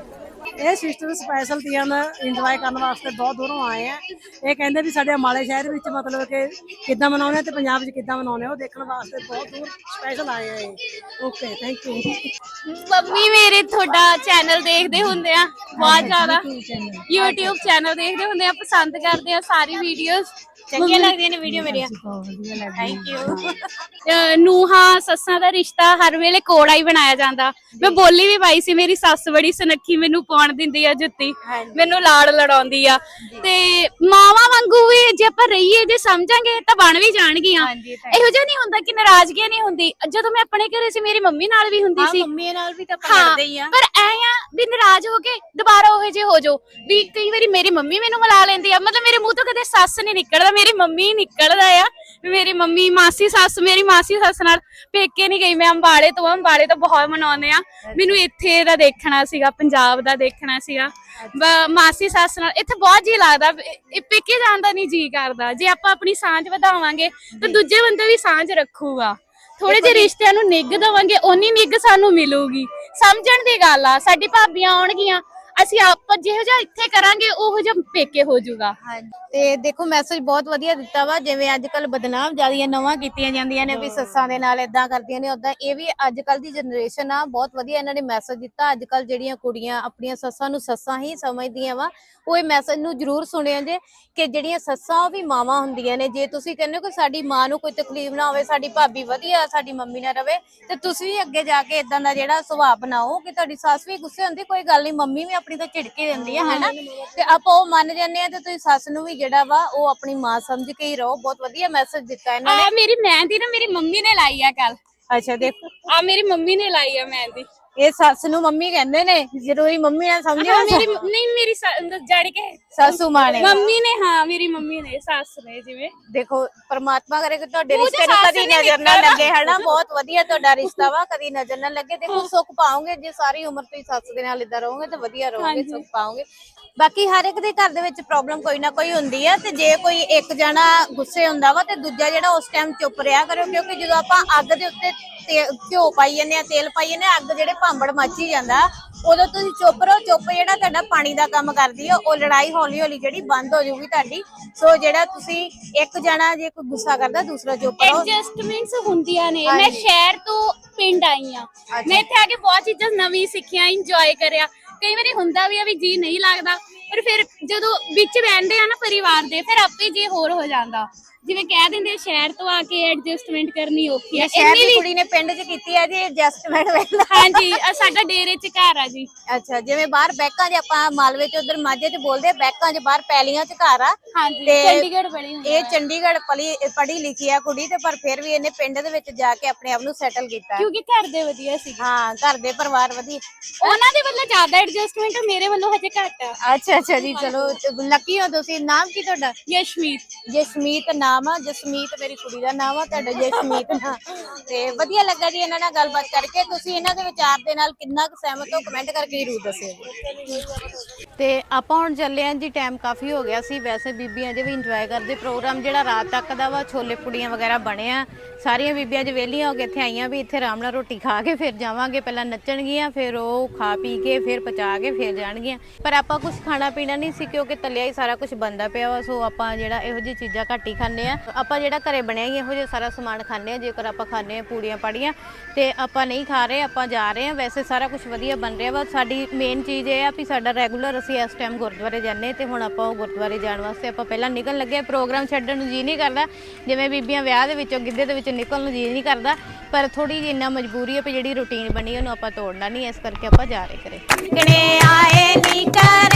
ਇਹ ਸਿਸਟਰ ਸਪੈਸ਼ਲ ਤੀਆਂ ਦਾ ਇੰਜੋਏ ਕਰਨ ਵਾਸਤੇ ਬਹੁਤ ਦੂਰੋਂ ਆਏ ਆ। ਇਹ ਕਹਿੰਦੇ ਵੀ ਸਾਡੇ ਅੰਬਾਲੇ ਸ਼ਹਿਰ ਵਿੱਚ ਮਤਲਬ ਕਿ ਕਿੱਦਾਂ ਮਨਾਉਂਦੇ ਆ ਤੇ ਪੰਜਾਬ 'ਚ ਕਿੱਦਾਂ ਮਨਾਉਂਦੇ ਆ ਉਹ ਦੇਖਣ ਵਾਸਤੇ ਬਹੁਤ ਦੂਰ ਸਪੈਸ਼ਲ ਆਏ ਆ ਇਹ। ਓਕੇ ਥੈਂਕ ਯੂ ਮੰਮੀ ਮੇਰੇ ਤੁਹਾਡਾ ਚੈਨਲ ਦੇਖਦੇ ਹੁੰਦੇ ਆ ਬਹੁਤ ਜ਼ਿਆਦਾ। YouTube ਚੈਨਲ ਦੇਖਦੇ ਹੁੰਦੇ ਆ ਪਸੰਦ ਕਰਦੇ ਆ ਸਾਰੀ ਵੀਡੀਓਜ਼ ਚੰਗੀਆਂ ਲੱਗਦੀਆਂ ਨੇ ਵੀਡੀਓ ਮੇਰੀਆਂ। ਥੈਂਕ ਯੂ ਨੂਹਾਂ ਸੱਸਾਂ ਦਾ ਰਿਸ਼ਤਾ ਹਰ ਵੇਲੇ ਕੋੜਾ ਹੀ ਬਣਾਇਆ ਜਾਂਦਾ। ਮੈਂ ਬੋਲੀ ਵੀ ਪਾਈ ਸੀ ਮੇਰੀ ਸੱਸ ਬੜੀ ਸੁਨੱਖੀ ਮੈਨੂੰ ਪਾਉਣ ਦਿੰਦੀ ਆ ਜੁੱਤੀ। ਮੈਨੂੰ ਲਾੜ ਲੜਾਉਂਦੀ ਆ। ਤੇ ਮਾਵਾਂ ਵਾਂਗੂ ਵੀ ਜੇ ਆਪਾਂ ਰਹੀਏ ਜੇ ਸਮਝਾਂਗੇ ਤਾਂ ਬਣ ਵੀ ਜਾਣਗੀਆਂ। ਇਹੋ ਜਿਹਾ ਨਹੀਂ ਹੁੰਦਾ ਕਿ ਨਾਰਾਜ਼ਗੀਆਂ ਨਹੀਂ ਹੁੰਦੀ। ਜਦੋਂ ਮੈਂ ਆਪਣੇ ਘਰੇ ਸੀ ਮੇਰੀ ਮੰਮੀ ਨਾਲ ਵੀ ਹੁੰਦੀ ਸੀ। ਮੰਮੀ ਨਾਲ ਵੀ ਤਾਂ ਪੜਦੇ ਹੀ ਆ। ਪਰ ਐ ਆ ਵੀ ਨਾਰਾਜ਼ ਹੋ ਕੇ ਦੁਬਾਰਾ ਉਹੇ ਜੇ ਹੋ ਜਾਓ। ਵੀ ਕਈ ਵਾਰੀ ਮੇਰੀ ਮੰਮੀ ਮੈਨੂੰ ਮਿਲਾ ਲੈਂਦੀ ਆ। ਮਤਲਬ ਮੇਰੇ ਮੂੰਹ ਤੋਂ ਕਦੇ ਸੱਸ ਨਹੀਂ ਨਿਕਲਦਾ। ਮੇਰੀ ਮੰਮੀ ਨਿਕਲਦਾ ਆ ਮੇਰੀ ਮੰਮੀ ਮਾਸੀ ਸੱਸ ਮੇਰੀ ਮਾਸੀ ਸੱਸ ਨਾਲ ਪੇਕੇ ਨਹੀਂ ਗਈ। ਮੈਂ ਅੰਬਾਲੇ ਤੋਂ ਆ, ਅੰਬਾਲੇ ਤੋਂ ਬਹੁਤ ਮਨਾਉਂਦੇ ਆ। ਮੈਨੂੰ ਇੱਥੇ ਦਾ ਦੇਖਣਾ ਸੀਗਾ ਪੰਜਾਬ ਦਾ ਦੇਖਣਾ ਸੀਗਾ। ਬ- ਮਾਸੀ ਸੱਸ ਨਾਲ ਇੱਥੇ ਬਹੁਤ ਜੀ ਲੱਗਦਾ। ਇਹ- ਇਹ ਪੇਕੇ ਜਾਣ ਦਾ ਨਹੀਂ ਜੀ ਕਰਦਾ। ਜੇ ਆਪਾਂ ਆਪਣੀ ਸਾਂਝ ਵਧਾਵਾਂਗੇ ਤਾਂ ਦੂਜੇ ਬੰਦੇ ਵੀ ਸਾਂਝ ਰੱਖੂਗਾ। ਥੋੜੇ ਜਿਹੇ ਰਿਸ਼ਤਿਆਂ ਨੂੰ ਨਿੱਘ ਦਵਾਂਗੇ ਓਨੀ ਨਿੱਘ ਸਾਨੂੰ ਮਿਲੂਗੀ। ਸਮਝਣ ਦੀ ਗੱਲ ਆ ਸਾਡੀ ਭਾਬੀਆਂ ਆਉਣਗੀਆਂ ਅਸੀਂ ਆਪ ਜਿਹੋ ਜਿਹਾ ਇੱਥੇ ਕਰਾਂਗੇ, ਉਹੋ ਜਿਹਾ ਪੇਕੇ ਹੋ ਜਾਊਗਾ। ਹਾਂਜੀ। ਤੇ ਦੇਖੋ ਮੈਸੇਜ ਬਹੁਤ ਵਧੀਆ ਦਿੱਤਾ ਵਾ, ਜਿਵੇਂ ਅੱਜ ਕੱਲ ਬਦਨਾਮ ਜਿਆਦੀਆਂ ਨਵਾਂ ਕੀਤੀਆਂ ਜਾਂਦੀਆਂ ਨੇ ਵੀ ਸੱਸਾਂ ਦੇ ਨਾਲ ਇਦਾਂ ਕਰਦੀਆਂ ਨੇ ਉਦਾਂ ਇਹ ਵੀ ਅੱਜ ਕੱਲ ਦੀ ਜਨਰੇਸ਼ਨ ਆ, ਬਹੁਤ ਵਧੀਆ ਇਹਨਾਂ ਨੇ ਮੈਸੇਜ ਦਿੱਤਾ। ਅੱਜ ਕੱਲ ਜਿਹੜੀਆਂ ਕੁੜੀਆਂ ਆਪਣੀਆਂ ਸੱਸਾਂ ਨੂੰ ਸੱਸਾਂ ਹੀ ਸਮਝਦੀਆਂ ਵਾ ਉਹ ਇਹ ਮੈਸੇਜ ਨੂੰ ਜਰੂਰ ਸੁਣਿਓ ਜੇ ਕਿ ਜਿਹੜੀਆਂ ਸੱਸਾਂ ਉਹ ਵੀ ਮਾਵਾਂ ਹੁੰਦੀਆਂ ਨੇ ਜੇ ਤੁਸੀਂ ਕਹਿੰਦੇ ਹੋ ਕਿ ਸਾਡੀ ਮਾਂ ਨੂੰ ਕੋਈ ਤਕਲੀਫ ਨਾ ਹੋਵੇ ਸਾਡੀ ਭਾਬੀ ਵਧੀਆ ਸਾਡੀ ਮੰਮੀ ਨਾ ਰਵੇ ਤੇ ਤੁਸੀਂ ਵੀ ਅੱਗੇ ਜਾ ਕੇ ਇਦਾਂ ਦਾ ਜਿਹੜਾ ਸੁਭਾਅ ਬਣਾਓ ਕਿ ਤੁਹਾਡੀ ਸੱਸ ਵੀ ਗੁੱਸੇ ਹੁੰਦੀ ਕੋਈ ਗੱਲ ਨਹੀਂ ਮੰਮੀ ਵੀ ਆਪਣੀ ਤਾਂ ਝਿੜਕੇ ਦਿੰਦੀ ਹੈ ਹੈਨਾ? ਤੇ ਆਪਾਂ ਉਹ ਮੰਨ ਜਾਂਦੇ ਆ ਤੇ ਤੁਸੀਂ ਸੱਸ ਨੂੰ ਵੀ ਜਿਹੜਾ ਵਾ ਉਹ ਆਪਣੀ ਮਾਂ ਸਮਝ ਕੇ ਹੀ ਰਹੋ ਬਹੁਤ ਵਧੀਆ ਮੈਸੇਜ ਦਿੱਤਾ ਇਹਨਾਂ ਨੇ। ਆ ਮੇਰੀ ਮਹਿੰਦੀ ਨਾ ਮੇਰੀ ਮੰਮੀ ਨੇ ਲਾਈ ਆ ਕੱਲ ਅੱਛਾ ਦੇਖੋ। ਆ ਮੇਰੀ ਮੰਮੀ ਨੇ ਲਾਈ ਆ ਮਹਿੰਦੀ। ਇਹ ਸੱਸ ਨੂੰ ਮੰਮੀ ਕਹਿੰਦੇ ਨੇ ਜ਼ਰੂਰੀ ਮੰਮੀ ਨਾਲ ਸਮਝਿਓ ਹਾਂ ਮੇਰੀ ਨਹੀਂ ਮੇਰੀ ਜੜ ਕੇ ਸਾਸੂ ਮਾਂ ਨੇ ਮੰਮੀ ਨੇ ਹਾਂ ਮੇਰੀ ਮੰਮੀ ਨੇ ਸੱਸ ਨੇ ਜਿਵੇਂ। ਦੇਖੋ ਪਰਮਾਤਮਾ ਕਰੇ ਕਿ ਤੁਹਾਡੇ ਰਿਸ਼ਤੇ ਨੂੰ ਕਦੀ ਨਜ਼ਰ ਨਾ। ਲੱਗੇ ਹਨਾ? ਬਹੁਤ ਵਧੀਆ ਤੁਹਾਡਾ ਰਿਸ਼ਤਾ ਵਾ ਕਦੀ ਨਜ਼ਰ ਨਾ ਲੱਗੇ। ਦੇਖੋ ਸੁੱਖ ਪਾਓਗੇ ਜੇ ਸਾਰੀ ਉਮਰ ਤੁਸੀਂ ਸੱਸ ਦੇ ਨਾਲ ਇਦਾਂ ਰਹੋਗੇ ਤੇ ਵਧੀਆ ਰਹੋਗੇ ਸੁੱਖ ਪਾਓਗੇ। ਬਾਕੀ ਹਰ ਇੱਕ ਦੇ ਘਰ ਦੇ ਵਿੱਚ ਪ੍ਰੋਬਲਮ ਕੋਈ ਨਾ ਕੋਈ ਹੁੰਦੀ ਆ ਤੇ ਜੇ ਕੋਈ ਇੱਕ ਜਣਾ ਗੁੱਸੇ ਹੁੰਦਾ ਵਾ ਤੇ ਦੂਜਾ ਜਿਹੜਾ ਉਸ ਟਾਈਮ ਚੁੱਪ ਰਿਹਾ ਕਰਿਓ ਕਿਉਂਕਿ ਜਦੋਂ ਆਪਾਂ ਅੱਗ ਦੇ ਉੱਤੇ ਤੇ- ਘਿਓ ਪਾਈ ਜਾਂਦੇ ਆ ਤੇਲ ਪਾਈ ਜਾਂਦੇ ਆ ਅੱਗ ਜਿਹੜੇ ਭਾਂਬੜ ਮੱਚੀ ਜਾਂਦਾ। ਉਦੋਂ ਤੁਸੀਂ ਚੁੱਪ ਰਹੋ ਚੁੱਪ ਜਿਹੜਾ ਤੁਹਾਡਾ ਪਾਣੀ ਦਾ ਕੰਮ ਕਰਦੀ ਆ ਉਹ ਲੜਾਈ ਹੌਲੀ ਹੌਲੀ ਜਿਹੜੀ ਬੰਦ ਹੋ ਜਾਊਗੀ ਤੁਹਾਡੀ। ਸੋ ਜਿਹੜਾ ਤੁਸੀਂ ਇੱਕ ਜਣਾ ਜੇ ਕੋਈ ਗੁੱਸਾ ਕਰਦਾ ਦੂਸਰਾ ਚੁੱਪ ਰਹੋ। ਐਡਜਸਟਮੈਂਟਸ ਹੁੰਦੀਆਂ ਨੇ। ਮੈਂ ਸ਼ਹਿਰ ਤੋਂ ਪਿੰਡ ਆਈ ਆ। ਮੈਂ ਇੱਥੇ ਆ ਕੇ ਬਹੁਤ ਚੀਜ਼ਾਂ ਨਵੀਂ ਸਿੱਖੀਆਂ ਇੰਜੋਏ ਕਰਿਆ। ਕਈ ਵਾਰੀ ਹੁੰਦਾ ਵੀ ਆ ਵੀ ਜੀ ਨਹੀਂ ਲੱਗਦਾ ਪਰ ਫਿਰ ਜਦੋਂ ਵਿੱਚ ਬੈਠਦੇ ਆ ਨਾ ਪਰਿਵਾਰ ਦੇ ਫਿਰ ਆਪੇ ਜੀ ਹੋਰ ਹੋ ਜਾਂਦਾ। ਜਿਵੇਂ ਕਹਿ ਦਿੰਦੇ ਸ਼ਹਿਰ ਤੋਂ ਆ ਕੇ ਐਡਜਸਟਮੈਂਟ ਕਰਨੀ ਔਖੀ ਆ। ਸ਼ਹਿਰ ਇੰਨੀ ਦੀ ਵੀ ਕੁੜੀ ਨੇ ਪਿੰਡ 'ਚ ਕੀਤੀ ਹੈ ਜੀ ਐਡਜਸਟਮੈਂਟ ਵੇਲਾ ਹਾਂਜੀ ਆਹ ਸਾਡਾ ਡੇਰੇ ਚ ਘਰ ਆ ਜੀ। ਅੱਛਾ ਜਿਵੇਂ ਬਾਹਰ ਬੈਕਾਂ 'ਚ ਆਪਾਂ ਮਾਲਵੇ 'ਚ ਉਧਰ ਮਾਝੇ 'ਚ ਬੋਲਦੇ ਆ ਬੈਕਾਂ 'ਚ ਬਾਹਰ ਪੈਲੀਆਂ 'ਚ ਘਰ ਆ। ਹਾਂਜੀ ਤੇ ਚੰਡੀਗੜ੍ਹ ਬੜੀ ਇਹ ਚੰਡੀਗੜ੍ਹ ਪਲੀ ਪੜ੍ਹੀ ਲਿਖੀ ਆ ਕੁੜੀ ਤੇ ਪਰ ਫਿਰ ਵੀ ਇਹਨੇ ਪਿੰਡ ਦੇ ਵਿੱਚ ਜਾ ਕੇ ਆਪਣੇ ਆਪ ਨੂੰ ਸੈਟਲ ਕੀਤਾ। ਕਿਉਂਕਿ ਘਰ ਦੇ ਵਧੀਆ ਸੀ। ਹਾਂ ਘਰ ਦੇ ਪਰਿਵਾਰ ਵਧੀਆ। ਉਹਨਾਂ ਦੇ ਵੱਲੋਂ ਜ਼ਿਆਦਾ ਐਡਜਸਟਮੈਂਟ ਮੇਰੇ ਵੱਲੋਂ ਹਜੇ ਘੱਟ ਆ। ਅੱਛਾ ਅੱਛਾ ਜੀ ਚਲੋ ਲੱਕੀ ਹੋ ਤੁਸੀਂ? ਨਾਮ ਕੀ ਤੁਹਾਡਾ? ਯਸ਼ਮੀਤ। ਜਸਮੀਤ ਨਾਮ ਆ, ਜਸਮੀਤ ਮੇਰੀ ਕੁੜੀ ਦਾ ਨਾਮ ਆ, ਤੁਹਾਡਾ ਜਸਮੀਤ ਨਾ ਤੇ ਵਧੀਆ ਲੱਗਾ ਜੀ ਇਹਨਾਂ ਨਾਲ ਗੱਲਬਾਤ ਕਰਕੇ। ਤੁਸੀਂ ਇਹਨਾਂ ਦੇ ਵਿਚਾਰ ਦੇ ਨਾਲ ਕਿੰਨਾ ਕੁ ਸਹਿਮਤ ਹੋ? ਕਮੈਂਟ ਕਰਕੇ ਜ਼ਰੂਰ ਦੱਸਿਓ ਜੀ। ਤੇ ਆਪਾਂ ਹੁਣ ਚੱਲੇ ਆਂ ਜੀ ਟਾਈਮ ਕਾਫੀ ਹੋ ਗਿਆ ਸੀ। ਵੈਸੇ ਬੀਬੀਆਂ ਜੇ ਵੀ ਇੰਜੋਏ ਕਰਦੇ ਪ੍ਰੋਗਰਾਮ ਜਿਹੜਾ ਰਾਤ ਤੱਕ ਦਾ ਵਾ, ਛੋਲੇ ਪੁੜੀਆਂ ਵਗੈਰਾ ਬਣੇ ਆ। ਸਾਰੀਆਂ ਬੀਬੀਆਂ ਜੇ ਵਿਹਲੀਆਂ ਹੋ ਕੇ ਇੱਥੇ ਆਈਆਂ ਵੀ ਇੱਥੇ ਆਰਾਮ ਨਾਲ ਰੋਟੀ ਖਾ ਕੇ ਫਿਰ ਜਾਵਾਂਗੇ, ਪਹਿਲਾਂ ਨੱਚਣਗੀਆਂ, ਫਿਰ ਉਹ ਖਾ ਪੀ ਕੇ, ਫਿਰ ਪਚਾ ਕੇ ਫਿਰ ਜਾਣਗੀਆਂ। ਪਰ ਆਪਾਂ ਕੁਝ ਖਾਣਾ ਪੀਣਾ ਨਹੀਂ ਸੀ, ਕਿਉਂਕਿ ਤਲਿਆ ਹੀ ਸਾਰਾ ਕੁਝ ਬੰਦਾ ਪਿਆ ਵਾ, ਸੋ ਆਪਾਂ ਜਿਹੜਾ ਇਹੋ ਜਿਹੀ ਚੀਜ਼ਾਂ ਘੱਟ ਹੀ ਖਾਂਦੇ ਆ। ਆਪਾਂ ਜਿਹੜਾ ਘਰੇ ਬਣਿਆ ਹੀ ਇਹੋ ਜਿਹਾ ਸਾਰਾ ਸਮਾਨ ਖਾਂਦੇ ਆ, ਜੇਕਰ ਆਪਾਂ ਖਾਂਦੇ ਆ ਪੂੜੀਆਂ ਪਾੜੀਆਂ, ਤੇ ਆਪਾਂ ਨਹੀਂ ਖਾ ਰਹੇ, ਆਪਾਂ ਜਾ ਰਹੇ ਆ। ਵੈਸੇ ਸਾਰਾ ਕੁਝ ਵਧੀਆ ਬਣ ਰਿਹਾ ਵਾ। ਸਾਡੀ ਮੇਨ ਚੀਜ਼ ਇਹ ਆ ਵੀ ਸਾਡਾ ਰੈਗੂਲਰ ਅਸੀਂ ਇਸ ਟਾਈਮ ਗੁਰਦੁਆਰੇ ਜਾਂਦੇ ਤੇ ਹੁਣ ਆਪਾਂ ਉਹ ਗੁਰਦੁਆਰੇ ਜਾਣ ਵਾਸਤੇ ਆਪਾਂ ਪਹਿਲਾਂ ਨਿਕਲਣ ਲੱਗੇ ਪ੍ਰੋਗਰਾਮ ਛੱਡਣ ਨੂੰ ਜੀ ਨਹੀਂ ਕਰਦਾ। ਜਿਵੇਂ ਬੀਬੀਆਂ ਵਿਆਹ ਦੇ ਵਿੱਚੋਂ ਗਿੱਧੇ ਦੇ ਵਿੱਚੋਂ ਨਿਕਲਣ ਨੂੰ ਜੀ ਨਹੀਂ ਕਰਦਾ। ਪਰ ਥੋੜੀ ਜਿਹੀ ਇੰਨਾ ਮਜਬੂਰੀ ਹੈ ਵੀ ਜਿਹੜੀ ਰੁਟੀਨ ਬਣੀ ਉਹਨੂੰ ਆਪਾਂ ਤੋੜਨਾ ਨਹੀਂ। ਇਸ ਕਰਕੇ ਆਪਾਂ ਜਾ ਰਹੇ ਕਰੇ ਕਣੇ ਆਏ ਨੀ ਕਰ